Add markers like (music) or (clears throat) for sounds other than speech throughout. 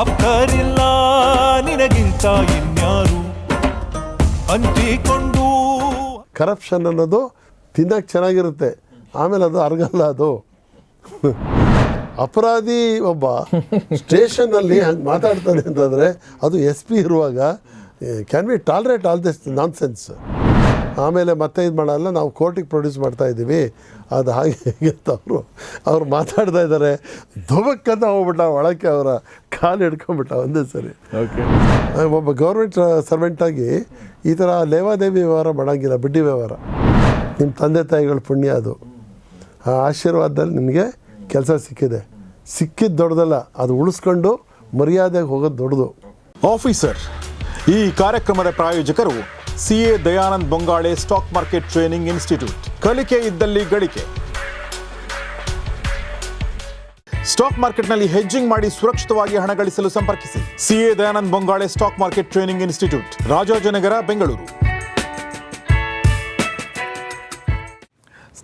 ಆಪ್ತರಿಲ್ಲ, ನಿನಗಿಂತ ಇನ್ಯಾರು? ಅಂಟಿಕೊಂಡು. ಕರಪ್ಷನ್ ಅನ್ನೋದು ತಿನ್ನಕ್ಕೆ ಚೆನ್ನಾಗಿರುತ್ತೆ, ಆಮೇಲೆ ಅದು ಅರ್ಗಲ್ಲ ಅದು. ಅಪರಾಧಿ ಒಬ್ಬ ಸ್ಟೇಷನಲ್ಲಿ ಹಂಗೆ ಮಾತಾಡ್ತಾನೆ ಅಂತಂದರೆ ಅದು ಎಸ್ ಪಿ ಇರುವಾಗ can be tolerate all this nonsense ಆಮೇಲೆ ಮತ್ತೆ ಇದು ಮಾಡಲ್ಲ ನಾವು ಕೋರ್ಟಿಗೆ ಪ್ರೊಡ್ಯೂಸ್ ಮಾಡ್ತಾ ಇದ್ದೀವಿ. ಅದು ಹಾಗೆ ಹೀಗೆ ಅಂತ ಅವರು ಅವ್ರು ಮಾತಾಡ್ತಾ ಇದ್ದಾರೆ. ಧುಮಕ್ಕಂತ ಹೋಗ್ಬಿಟ್ಟ ಒಳಕ್ಕೆ ಅವರ ಕಾಲು ಹಿಡ್ಕೊಂಬಿಟ್ಟ ಒಂದೇ ಸರಿ. ಓಕೆ ಒಬ್ಬ ಗೌರ್ಮೆಂಟ್ ಸರ್ವೆಂಟಾಗಿ ಈ ಥರ ಲೇವಾದೇವಿ ವ್ಯವಹಾರ ಮಾಡೋಂಗಿಲ್ಲ ಬಿಡ್ಡಿ ವ್ಯವಹಾರ. ನಿಮ್ಮ ತಂದೆ ತಾಯಿಗಳ ಪುಣ್ಯ ಅದು. ಆ ಆಶೀರ್ವಾದದಲ್ಲಿ ನಿಮಗೆ ಕೆಲಸ ಸಿಕ್ಕಿದೆ. ಸಿಕ್ಕಿದ್ದು ದೊಡ್ಡದಲ್ಲ ಅದು ಉಳಿಸ್ಕೊಂಡು ಮರ್ಯಾದೆಗೆ ಹೋಗೋದು ದೊಡ್ಡದು. ಆಫೀಸರ್ ಈ ಕಾರ್ಯಕ್ರಮದ ಪ್ರಾಯೋಜಕರು C A Dayanand Bongale stock market training institute. ಕಲಿಕೆ ಇದ್ದಲ್ಲಿ ಗಳಿಕೆ. ಸ್ಟಾಕ್ ಮಾರ್ಕೆಟ್ನಲ್ಲಿ ಹೆಜ್ಜಿಂಗ್ ಮಾಡಿ ಸುರಕ್ಷಿತವಾಗಿ ಹಣ ಗಳಿಸಲು ಸಂಪರ್ಕಿಸಿ. CA Dayanand Bongale stock market training institute, Rajajinagar, Bengaluru.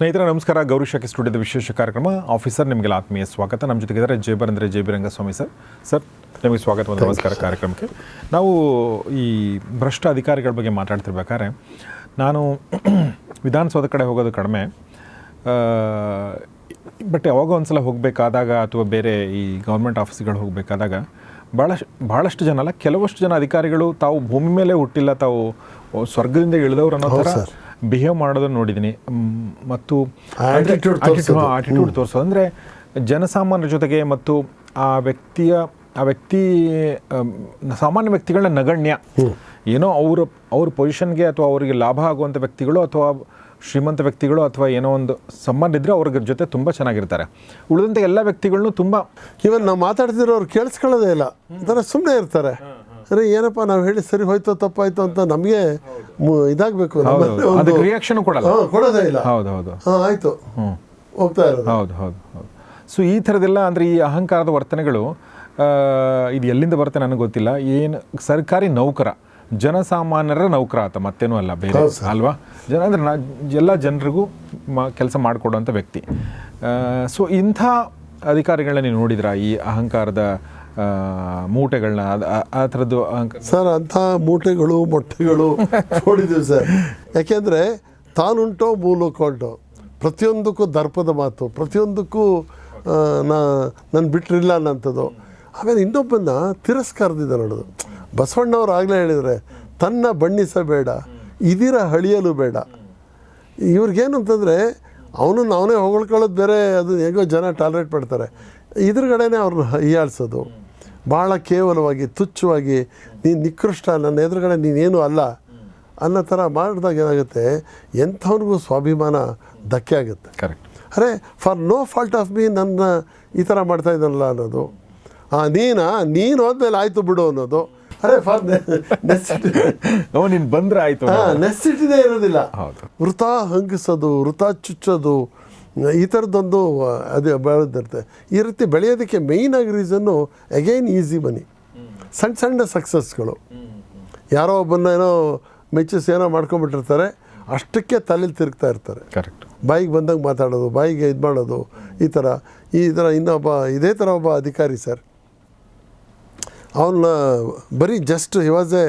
ಸ್ನೇಹಿತರೆ ನಮಸ್ಕಾರ. ಗೌರಿ ಶಾಖೆ ಸ್ಟುಡಿಯೋದ ವಿಶೇಷ ಕಾರ್ಯಕ್ರಮ. ಆಫೀಸರ್ ನಿಮಗೆಲ್ಲ ಆತ್ಮೀಯ ಸ್ವಾಗತ. ನಮ್ಮ ಜೊತೆಗಿದ್ದಾರೆ ಜೇಬರ್ ಅಂದರೆ J B Rangaswamy sir. Sir ನಿಮಗೆ ಸ್ವಾಗತ ಮತ್ತು ನಮಸ್ಕಾರ ಕಾರ್ಯಕ್ರಮಕ್ಕೆ. ನಾವು ಈ ಭ್ರಷ್ಟ ಅಧಿಕಾರಿಗಳ ಬಗ್ಗೆ ಮಾತಾಡ್ತಿರ್ಬೇಕಾದ್ರೆ ನಾನು (clears throat) ವಿಧಾನಸೌಧ ಕಡೆ ಹೋಗೋದು ಕಡಿಮೆ. ಬಟ್ ಯಾವಾಗ ಒಂದು ಸಲ ಹೋಗಬೇಕಾದಾಗ ಅಥವಾ ಬೇರೆ ಈ ಗೌರ್ಮೆಂಟ್ ಆಫೀಸ್ಗಳು ಹೋಗಬೇಕಾದಾಗ ಭಾಳಷ್ಟು ಭಾಳಷ್ಟು ಜನ ಅಲ್ಲ ಕೆಲವಷ್ಟು ಜನ ಅಧಿಕಾರಿಗಳು ತಾವು ಭೂಮಿ ಮೇಲೆ ಹುಟ್ಟಿಲ್ಲ ತಾವು ಸ್ವರ್ಗದಿಂದ ಇಳಿದವ್ರು ಅನ್ನೋ ಥರ. ಬಿಹೇವ್ ಮಾಡೋದನ್ನು ನೋಡಿದ್ದೀನಿ ಮತ್ತು. ಆಟಿಟ್ಯೂಡ್ ತೋರಿಸೋದು. ಅಂದರೆ ಜನಸಾಮಾನ್ಯರ ಜೊತೆಗೆ ಮತ್ತು ಆ ವ್ಯಕ್ತಿಯ ಆ ವ್ಯಕ್ತಿ ಸಾಮಾನ್ಯ ವ್ಯಕ್ತಿಗಳನ್ನ ನಗಣ್ಯ. ಏನೋ ಅವರು ಅವ್ರ ಪೊಸಿಷನ್ಗೆ ಅಥವಾ ಅವರಿಗೆ ಲಾಭ ಆಗುವಂಥ ವ್ಯಕ್ತಿಗಳು ಅಥವಾ ಶ್ರೀಮಂತ ವ್ಯಕ್ತಿಗಳು ಅಥವಾ ಏನೋ ಒಂದು ಸಂಬಂಧ ಇದ್ದರೆ ಅವ್ರ ಜೊತೆ ತುಂಬ ಚೆನ್ನಾಗಿರ್ತಾರೆ. ಉಳಿದಂಥ ಎಲ್ಲ ವ್ಯಕ್ತಿಗಳನ್ನು ತುಂಬ ಇವನ್ ನಾವು ಮಾತಾಡ್ತಿರೋ ಅವ್ರು ಕೇಳಿಸ್ಕೊಳ್ಳೋದೇ ಇಲ್ಲ. ಒಂಥರ ಸುಮ್ಮನೆ ಇರ್ತಾರೆ. ಅರೆ ಏನಪ್ಪ ನಾವು ಹೇಳಿ ಸರಿ ಹೋಯ್ತು ತಪ್ಪಾಯ್ತು ಅಂತ ನಮಗೆ ಇದಾಗಬೇಕು. ರಿಯಾಕ್ಷನ್ ಕೊಡೋದೇ ಇಲ್ಲ. ಹೌದು ಆಯಿತು. ಹೋಗ್ತಾ ಇರೋದು. ಹೌದು ಹೌದು ಹೌದು. ಸೊ ಈ ಥರದೆಲ್ಲ ಅಂದರೆ ಈ ಅಹಂಕಾರದ ವರ್ತನೆಗಳು ಇದು ಎಲ್ಲಿಂದ ಬರುತ್ತೆ ನನಗೆ ಗೊತ್ತಿಲ್ಲ. ಏನು ಸರ್ಕಾರಿ ನೌಕರ ಜನಸಾಮಾನ್ಯರ ನೌಕರ ಆತ ಮತ್ತೇನೂ ಅಲ್ಲ ಬೇರೆ ಅಲ್ವಾ? ಜನ ಅಂದರೆ ನಾ ಎಲ್ಲ ಜನರಿಗೂ ಮ ಕೆಲಸ ಮಾಡಿಕೊಡುವಂಥ ವ್ಯಕ್ತಿ. ಸೊ ಇಂಥ ಅಧಿಕಾರಿಗಳನ್ನ ನೀವು ನೋಡಿದ್ರ ಈ ಅಹಂಕಾರದ ಮೂಟೆಗಳನ್ನ ಆ- ಥರದ್ದು ಸರ್, ಅಂಥ ಮೂಟೆಗಳು, ಮೊಟ್ಟೆಗಳು ನೋಡಿದ್ದೀವಿ ಸರ್. ಯಾಕೆಂದರೆ ತಾನುಂಟೋ ಮೂಲುಂಟು ಪ್ರತಿಯೊಂದಕ್ಕೂ ದರ್ಪದ ಮಾತು, ಪ್ರತಿಯೊಂದಕ್ಕೂ ನಾ, ನಾನು ಬಿಟ್ಟಿರಲಿಲ್ಲ ಅನ್ನೋಂಥದ್ದು. ಆಮೇಲೆ ಇನ್ನೊಬ್ಬನ ತಿರಸ್ಕಾರದಿಂದ ನೋಡೋದು. ಬಸವಣ್ಣವ್ರು ಆಗಲೇ ಹೇಳಿದರೆ, ತನ್ನ ಬಣ್ಣಿಸಬೇಡ ಇದಿರ ಹಳಿಯಲು ಬೇಡ. ಇವ್ರಿಗೇನು ಅಂತಂದರೆ ಅವನನ್ನು ಅವನೇ ಹೊಗಳ್ಕೊಳ್ಳೋದು ಬೇರೆ, ಅದು ಹೇಗೋ ಜನ ಟಾಲರೇಟ್ ಮಾಡ್ತಾರೆ. ಇದ್ರಗಡೆನೇ ಅವ್ರನ್ನ ಹೀಯಾಳ್ಸೋದು. ಭಾಳ ಕೇವಲವಾಗಿ ತುಚ್ಛವಾಗಿ ನೀನು ನಿಕೃಷ್ಟ ನನ್ನ ಎದುರುಗಡೆ ನೀನೇನು ಅಲ್ಲ ಅನ್ನೋ ಥರ ಮಾಡಿದಾಗ ಏನಾಗುತ್ತೆ? ಎಂಥವ್ರಿಗೂ ಸ್ವಾಭಿಮಾನ ಧಕ್ಕೆ ಆಗುತ್ತೆ. Correct are for no fault of me ನನ್ನ ಈ ಥರ ಮಾಡ್ತಾ ಇದ್ದಲ್ಲ ಅನ್ನೋದು. ಆ ನೀನಾ? ನೀನು ಹೋದ್ಮೇಲೆ ಆಯಿತು ಬಿಡು ಅನ್ನೋದು. ಅರೆ ಫಾರ್ (laughs) ನೀನು ಬಂದ್ರೆ ಆಯಿತು ಹಾಂ ಇರೋದಿಲ್ಲ. ವೃತ ಹಂಗಿಸೋದು ವೃತ ಚುಚ್ಚೋದು ಈ ಥರದ್ದೊಂದು ಅದು ಬೆಳೆದಿರುತ್ತೆ ಈ ರೀತಿ ಬೆಳೆಯೋದಕ್ಕೆ ಮೇಯ್ನಾಗಿ ರೀಸನ್ನು ಅಗೈನ್ ಈಸಿ ಮನಿ ಸಣ್ಣ ಸಣ್ಣ ಸಕ್ಸಸ್ಗಳು ಯಾರೋ ಒಬ್ಬನ ಏನೋ ಮೆಚ್ಚಿಸಿ ಏನೋ ಮಾಡ್ಕೊಂಡ್ಬಿಟ್ಟಿರ್ತಾರೆ ಅಷ್ಟಕ್ಕೆ ತಲೆಯಲ್ಲಿ ತಿರುಗ್ತಾ ಇರ್ತಾರೆ. ಕರೆಕ್ಟ್ ಬಾಯಿಗೆ ಬಂದಂಗೆ ಮಾತಾಡೋದು ಬಾಯಿಗೆ ಇದು ಮಾಡೋದು ಈ ಥರ ಈ ಥರ ಇನ್ನೊಬ್ಬ ಇದೇ ಥರ ಒಬ್ಬ ಅಧಿಕಾರಿ ಸರ್. ಅವನ್ನ ಬರೀ just he was a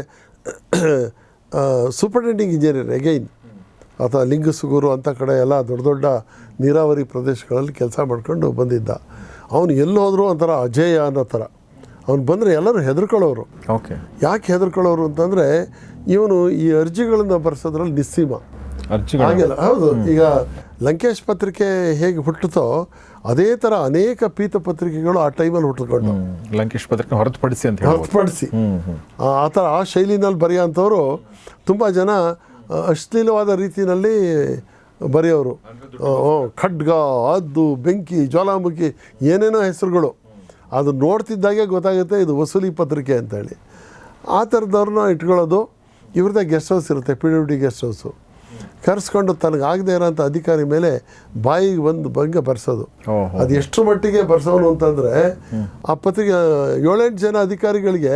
superintending engineer again ಅಥವಾ ಲಿಂಗಸುಗೂರು ಅಂಥ ಕಡೆ ಎಲ್ಲ ದೊಡ್ಡ ದೊಡ್ಡ ನೀರಾವರಿ ಪ್ರದೇಶಗಳಲ್ಲಿ ಕೆಲಸ ಮಾಡ್ಕೊಂಡು ಬಂದಿದ್ದ. ಅವನು ಎಲ್ಲೋದ್ರೂ ಒಂಥರ ಅಜೇಯ ಅನ್ನೋ ಥರ. ಅವ್ನು ಬಂದರೆ ಎಲ್ಲರೂ ಹೆದರ್ಕೊಳ್ಳೋರು. ಓಕೆ. ಯಾಕೆ ಹೆದರ್ಕೊಳ್ಳೋರು ಅಂತಂದರೆ ಇವನು ಈ ಅರ್ಜಿಗಳನ್ನು ಬರ್ಸೋದ್ರಲ್ಲಿ ನಿಸ್ಸೀಮ. ಹಾಗೆಲ್ಲ. ಹೌದು. ಈಗ ಲಂಕೇಶ್ ಪತ್ರಿಕೆ ಹೇಗೆ ಹುಟ್ಟುತ್ತೋ ಅದೇ ಥರ ಅನೇಕ ಪೀತ ಪತ್ರಿಕೆಗಳು ಆ ಟೈಮಲ್ಲಿ ಹುಟ್ಟುಕೊಂಡು ಲಂಕೇಶ್ ಪತ್ರಿಕೆ ಹೊರತುಪಡಿಸಿ ಅಂತ ಹೊರತುಪಡಿಸಿ. ಆ ಆ ಥರ ಆ ಶೈಲಿನಲ್ಲಿ ಬರೆಯೋಂಥವ್ರು ತುಂಬ ಜನ ಅಶ್ಲೀಲವಾದ ರೀತಿಯಲ್ಲಿ ಬರೆಯೋರು. ಖಡ್ಗ ಅದ್ದು ಬೆಂಕಿ ಜ್ವಾಲಾಮುಖಿ ಏನೇನೋ ಹೆಸರುಗಳು. ಅದು ನೋಡ್ತಿದ್ದಾಗೆ ಗೊತ್ತಾಗುತ್ತೆ ಇದು ವಸೂಲಿ ಪತ್ರಿಕೆ ಅಂತೇಳಿ. ಆ ಥರದವ್ರನ್ನ ಇಟ್ಕೊಳ್ಳೋದು ಇವ್ರದ್ದೇ ಗೆಸ್ಟ್ ಹೌಸ್ ಇರುತ್ತೆ P W D guest house. ಕರೆಸ್ಕೊಂಡು ತನಗಾಗದೇ ಇರೋಂಥ ಅಧಿಕಾರಿ ಮೇಲೆ ಬಾಯಿಗೆ ಬಂದು ಬಂಗೆ ಬರ್ಸೋದು. ಅದು ಎಷ್ಟು ಮಟ್ಟಿಗೆ ಬರ್ಸೋನು ಅಂತಂದರೆ ಆ ಪತ್ರಿಕೆ ಏಳೆಂಟು ಜನ ಅಧಿಕಾರಿಗಳಿಗೆ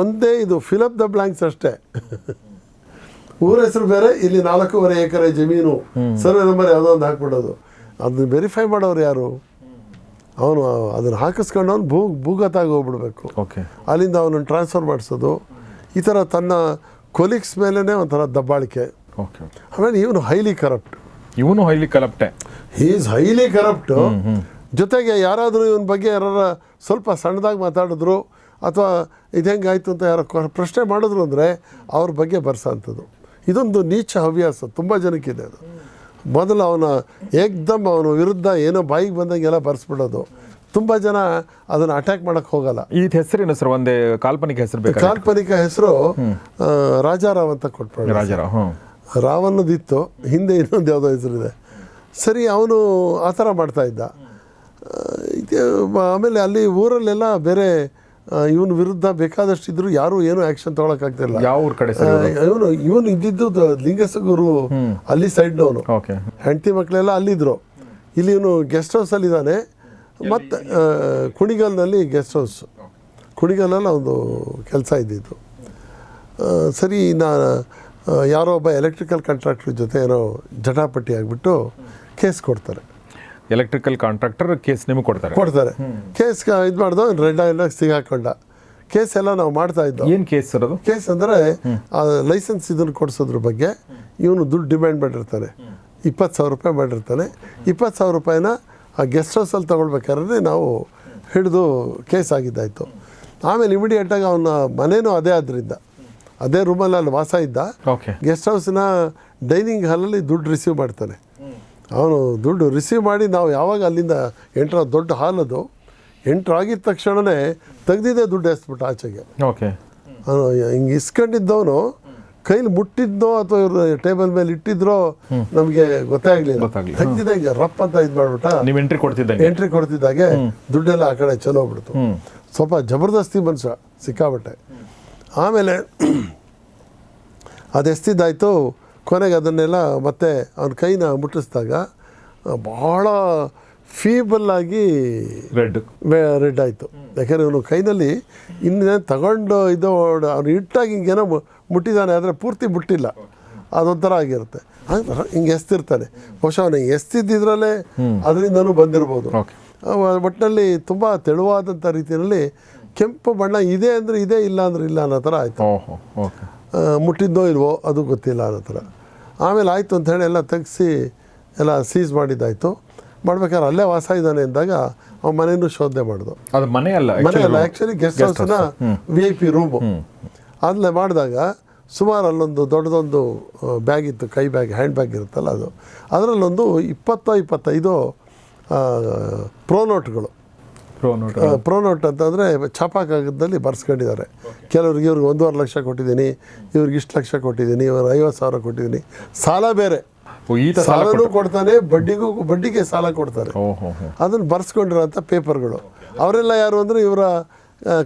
ಒಂದೇ ಇದು ಫಿಲಪ್ ದ ಬ್ಲಾಂಕ್ಸ್ ಅಷ್ಟೇ. ಊರ ಹೆಸರು ಬೇರೆ ಇಲ್ಲಿ ನಾಲ್ಕೂವರೆ ಎಕರೆ ಜಮೀನು. ಸರ್ವೆ ನಂಬರ್ ಯಾವುದೋ ಒಂದು ಹಾಕ್ಬಿಡೋದು ಅದನ್ನ ವೆರಿಫೈ ಮಾಡೋರು ಯಾರು? ಅವನು ಅದನ್ನು ಹಾಕಿಸ್ಕೊಂಡು ಅವ್ನು ಭೂ ಭೂಗತಾಗಿ ಹೋಗ್ಬಿಡ್ಬೇಕು. ಓಕೆ ಅಲ್ಲಿಂದ ಅವನನ್ನು ಟ್ರಾನ್ಸ್ಫರ್ ಮಾಡಿಸೋದು. ಈ ಥರ ತನ್ನ ಕೊಲೀಗ್ಸ್ ಮೇಲೇ ಒಂಥರ ದಬ್ಬಾಳಿಕೆ. ಓಕೆ ಆಮೇಲೆ ಇವನು ಹೈಲಿ ಕರಪ್ಟ್ ಇವನು ಹೈಲಿ ಕರಪ್ಟೆ ಹೀ ಈಸ್ ಹೈಲಿ ಕರಪ್ಟ್ ಜೊತೆಗೆ ಯಾರಾದರೂ ಇವನ ಬಗ್ಗೆ ಯಾರು ಸ್ವಲ್ಪ ಸಣ್ಣದಾಗಿ ಮಾತಾಡಿದ್ರು ಅಥವಾ ಇದು ಹೆಂಗಾಯ್ತು ಅಂತ ಯಾರೋ ಪ್ರಶ್ನೆ ಮಾಡಿದ್ರು ಅಂದರೆ ಅವ್ರ ಬಗ್ಗೆ ಬರ್ಸೋಂಥದ್ದು. ಇದೊಂದು ನೀಚ ಹವ್ಯಾಸ. ತುಂಬ ಜನಕ್ಕಿದೆ ಅದು. ಮೊದಲು ಅವನ ಏಕ್ದಮ್ ಅವನ ವಿರುದ್ಧ ಏನೋ ಬಾಯಿಗೆ ಬಂದಂಗೆಲ್ಲ ಬರ್ಸ್ಬಿಡೋದು. ತುಂಬ ಜನ ಅದನ್ನು ಅಟ್ಯಾಕ್ ಮಾಡೋಕ್ಕೆ ಹೋಗಲ್ಲ. ಈ ಹೆಸರೇನು ಸರ್? ಒಂದೇ ಕಾಲ್ಪನಿಕ ಹೆಸರು ಬೇಕು ಕಾಲ್ಪನಿಕ ಹೆಸರು ರಾಜಾರಾವ್ ಅಂತ ಕೊಟ್ಬಿಡ ರಾಜಾರಾವ್ ರಾವನ್ನದಿತ್ತು ರಾವ್ ಅನ್ನೋದಿತ್ತು ಹಿಂದೆ ಇನ್ನೊಂದು ಯಾವುದೋ ಹೆಸರಿದೆ. ಸರಿ ಅವನು ಆ ಥರ ಮಾಡ್ತಾ ಇದ್ದ. ಇದು ಆಮೇಲೆ ಅಲ್ಲಿ ಊರಲ್ಲೆಲ್ಲ ಬೇರೆ ಇವನ ವಿರುದ್ಧ ಬೇಕಾದಷ್ಟು ಇದ್ರು ಯಾರು ಏನು ಆಕ್ಷನ್ ತಗೊಳಕ್ ಯಾವ ಊರ್ ಕಡೆ ಇವನು ಇವನು ಇದ್ದಿದ್ದು ಲಿಂಗಸಗೂರು ಅಲ್ಲಿ ಸೈಡ್ ಅವನು ಹೆಂಡತಿ ಮಕ್ಕಳೆಲ್ಲ ಅಲ್ಲಿದ್ರು. ಇಲ್ಲಿ ಇವನು ಗೆಸ್ಟ್ ಹೌಸ್ ಅಲ್ಲಿ ಇದ್ದಾನೆ. ಮತ್ತು ಕುಣಿಗಲ್ನಲ್ಲಿ ಗೆಸ್ಟ್ ಹೌಸ್. ಕುಣಿಗಲ್ನಲ್ಲಿ ಒಂದು ಕೆಲಸ ಇದ್ದಿದ್ದು. ಸರಿ ನಾ ಯಾರೋ ಒಬ್ಬ ಎಲೆಕ್ಟ್ರಿಕಲ್ ಕಾಂಟ್ರಾಕ್ಟ್ರ್ ಜೊತೆ ಏನೋ ಜಟಾಪಟ್ಟಿ ಆಗಿಬಿಟ್ಟು ಕೇಸ್ ಕೊಡ್ತಾರೆ. ಎಲೆಕ್ಟ್ರಿಕಲ್ ಕಾಂಟ್ರಾಕ್ಟರ್ ಕೇಸ್ ನಿಮಗೆ ಕೊಡ್ತಾರೆ. ಕೊಡ್ತಾರೆ. ಕೇಸ್ ಇದು ಮಾಡ್ದು ರೆಡ್ ಆಯಿಲ್ ಸಿಗಾಕೊಂಡ. ಕೇಸ್ ಎಲ್ಲ ನಾವು ಮಾಡ್ತಾ ಇದ್ದೋ. ಏನು ಕೇಸ್ ಇರೋದು ಕೇಸ್ ಅಂದರೆ ಲೈಸೆನ್ಸ್ ಇದನ್ನು ಕೊಡಿಸೋದ್ರ ಬಗ್ಗೆ ಇವನು ದುಡ್ಡು ಡಿಮ್ಯಾಂಡ್ ಮಾಡಿರ್ತಾನೆ. ಇಪ್ಪತ್ತು ಸಾವಿರ ರೂಪಾಯಿ ಮಾಡಿರ್ತಾನೆ. ಇಪ್ಪತ್ತು ಸಾವಿರ ರೂಪಾಯಿನ ಆ ಗೆಸ್ಟ್ ಹೌಸಲ್ಲಿ ತೊಗೊಳ್ಬೇಕಾದ್ರೆ ನಾವು ಹಿಡಿದು ಕೇಸ್ ಆಗಿದ್ದಾಯಿತು. ಆಮೇಲೆ ಇಮಿಡಿಯೇಟಾಗಿ ಅವನ ಮನೇನೂ ಅದೇ ಆದ್ದರಿಂದ ಅದೇ ರೂಮಲ್ಲಿ ಅಲ್ಲಿ ವಾಸ ಇದ್ದ. ಗೆಸ್ಟ್ ಹೌಸ್ನ ಡೈನಿಂಗ್ ಹಾಲಲ್ಲಿ ದುಡ್ಡು ರಿಸೀವ್ ಮಾಡ್ತಾನೆ. ಅವನು ದುಡ್ಡು ರಿಸೀವ್ ಮಾಡಿ ನಾವು ಯಾವಾಗ ಅಲ್ಲಿಂದ ಎಂಟ್ರ ದೊಡ್ಡ ಹಾಲ್ ಅದು ಎಂಟ್ರ್ ಆಗಿದ ತಕ್ಷಣವೇ ತೆಗ್ದಿದ್ದೆ ದುಡ್ಡು ಎಸ್ಬಿಟ್ಟು ಆಚೆಗೆ. ಓಕೆ ಅವನು ಹಿಂಗೆ ಇಸ್ಕೊಂಡಿದ್ದವನು ಕೈಲಿ ಮುಟ್ಟಿದ್ದೋ ಅಥವಾ ಇವರು ಟೇಬಲ್ ಮೇಲೆ ಇಟ್ಟಿದ್ರೋ ನಮಗೆ ಗೊತ್ತೇ ಆಗಲಿಲ್ಲ. ಗೊತ್ತಾಗ್ಲಿಲ್ಲ. ತೆಗ್ದಿದ್ದೆ ಹಿಂಗೆ ರಪ್ ಅಂತ ಇದು ಮಾಡ್ಬಿಟ್ಟ ನೀವು ಎಂಟ್ರಿ ಕೊಡ್ತಿದ್ದಂಗೆ. ಎಂಟ್ರಿ ಕೊಡ್ತಿದ್ದಾಗೆ ದುಡ್ಡೆಲ್ಲ ಆ ಕಡೆ ಚಲೋ ಹೋಗ್ಬಿಡ್ತು ಸ್ವಲ್ಪ ಜಬರ್ದಸ್ತಿ ಮನುಷ್ಯ ಸಿಕ್ಕಾಬಟ್ಟೆ ಆಮೇಲೆ ಅದು ಎಸ್ತಿದ್ದಾಯ್ತು ಕೊನೆಗೆ ಅದನ್ನೆಲ್ಲ ಮತ್ತೆ ಅವನ ಕೈನ ಮುಟ್ಟಿಸಿದಾಗ ಭಾಳ ಫೀಬಲ್ ಆಗಿ ರೆಡ್ ರೆಡ್ ಆಯಿತು. ಯಾಕೆಂದರೆ ಅವನು ಕೈನಲ್ಲಿ ಇನ್ನೇನು ತಗೊಂಡು ಇದು ಅವನು ಇಟ್ಟಾಗಿ ಹಿಂಗೇನೋ ಮುಟ್ಟಿದ್ದಾನೆ ಆದರೆ ಪೂರ್ತಿ ಮುಟ್ಟಿಲ್ಲ. ಅದೊಂಥರ ಆಗಿರುತ್ತೆ. ಹಂಗೆ ಎಸ್ತಿರ್ತಾನೆ. ಬಹುಶಃ ಅವನು ಎಸ್ತಿದ್ದಿದ್ರಲ್ಲೇ ಅದರಿಂದನೂ ಬಂದಿರ್ಬೋದು. ಒಟ್ಟಿನಲ್ಲಿ ತುಂಬ ತೆಳುವಾದಂಥ ರೀತಿಯಲ್ಲಿ ಕೆಂಪು ಬಣ್ಣ ಇದೆ ಅಂದರೆ ಇದೆ ಇಲ್ಲ ಅಂದರೆ ಇಲ್ಲ ಅನ್ನೋ ಥರ ಆಯಿತು. ಮುಟ್ಟಿದ್ದೋ ಇಲ್ವೋ ಅದು ಗೊತ್ತಿಲ್ಲ ಅದ ಥರ. ಆಮೇಲೆ ಆಯಿತು ಅಂತ ಹೇಳಿ ಎಲ್ಲ ತೆಗೆಸಿ ಎಲ್ಲ ಸೀಸ್ ಮಾಡಿದ್ದಾಯಿತು. ಮಾಡ್ಬೇಕಾದ್ರೆ ಅಲ್ಲೇ ವಾಸ ಇದ್ದಾನೆ ಅಂದಾಗ ಅವ್ನ ಮನೆಯೂ ಶೋಧನೆ ಮಾಡಿದ್ರು ಅದು ಮನೆ ಅಲ್ಲ ಮನೆ ಅಲ್ಲ. ಆ್ಯಕ್ಚುಲಿ ಗೆಸ್ಟ್ ಹೌಸ್ನ ವಿ ಐ ಪಿ ರೂಮು ಅಲ್ಲೇ ಮಾಡಿದಾಗ ಸುಮಾರು ಅಲ್ಲೊಂದು ದೊಡ್ಡದೊಂದು ಬ್ಯಾಗ್ ಇತ್ತು ಕೈ ಬ್ಯಾಗ್ ಹ್ಯಾಂಡ್ ಬ್ಯಾಗ್ ಇರುತ್ತಲ್ಲ ಅದು. ಅದರಲ್ಲೊಂದು ಇಪ್ಪತ್ತೋ ಇಪ್ಪತ್ತೈದು pro pronote note. Pro note ಅಂತಂದರೆ ಛಾಪಾ ಕಾಗದದಲ್ಲಿ ಬರ್ಸ್ಕೊಂಡಿದ್ದಾರೆ. ಕೆಲವ್ರಿಗೆ ಇವ್ರಿಗೆ ಒಂದೂವರೆ ಲಕ್ಷ ಕೊಟ್ಟಿದ್ದೀನಿ ಇವ್ರಿಗೆ ಇಷ್ಟು ಲಕ್ಷ ಕೊಟ್ಟಿದ್ದೀನಿ ಇವ್ರಿಗೆ ಐವತ್ತು ಸಾವಿರ ಕೊಟ್ಟಿದ್ದೀನಿ. ಸಾಲ ಬೇರೆ. ಈ ಸಾಲನೂ ಕೊಡ್ತಾನೆ ಬಡ್ಡಿಗೂ ಬಡ್ಡಿಗೆ ಸಾಲ ಕೊಡ್ತಾರೆ. ಅದನ್ನು ಬರ್ಸ್ಕೊಂಡಿರೋಂಥ ಪೇಪರ್ಗಳು. ಅವರೆಲ್ಲ ಯಾರು ಅಂದರೆ ಇವರ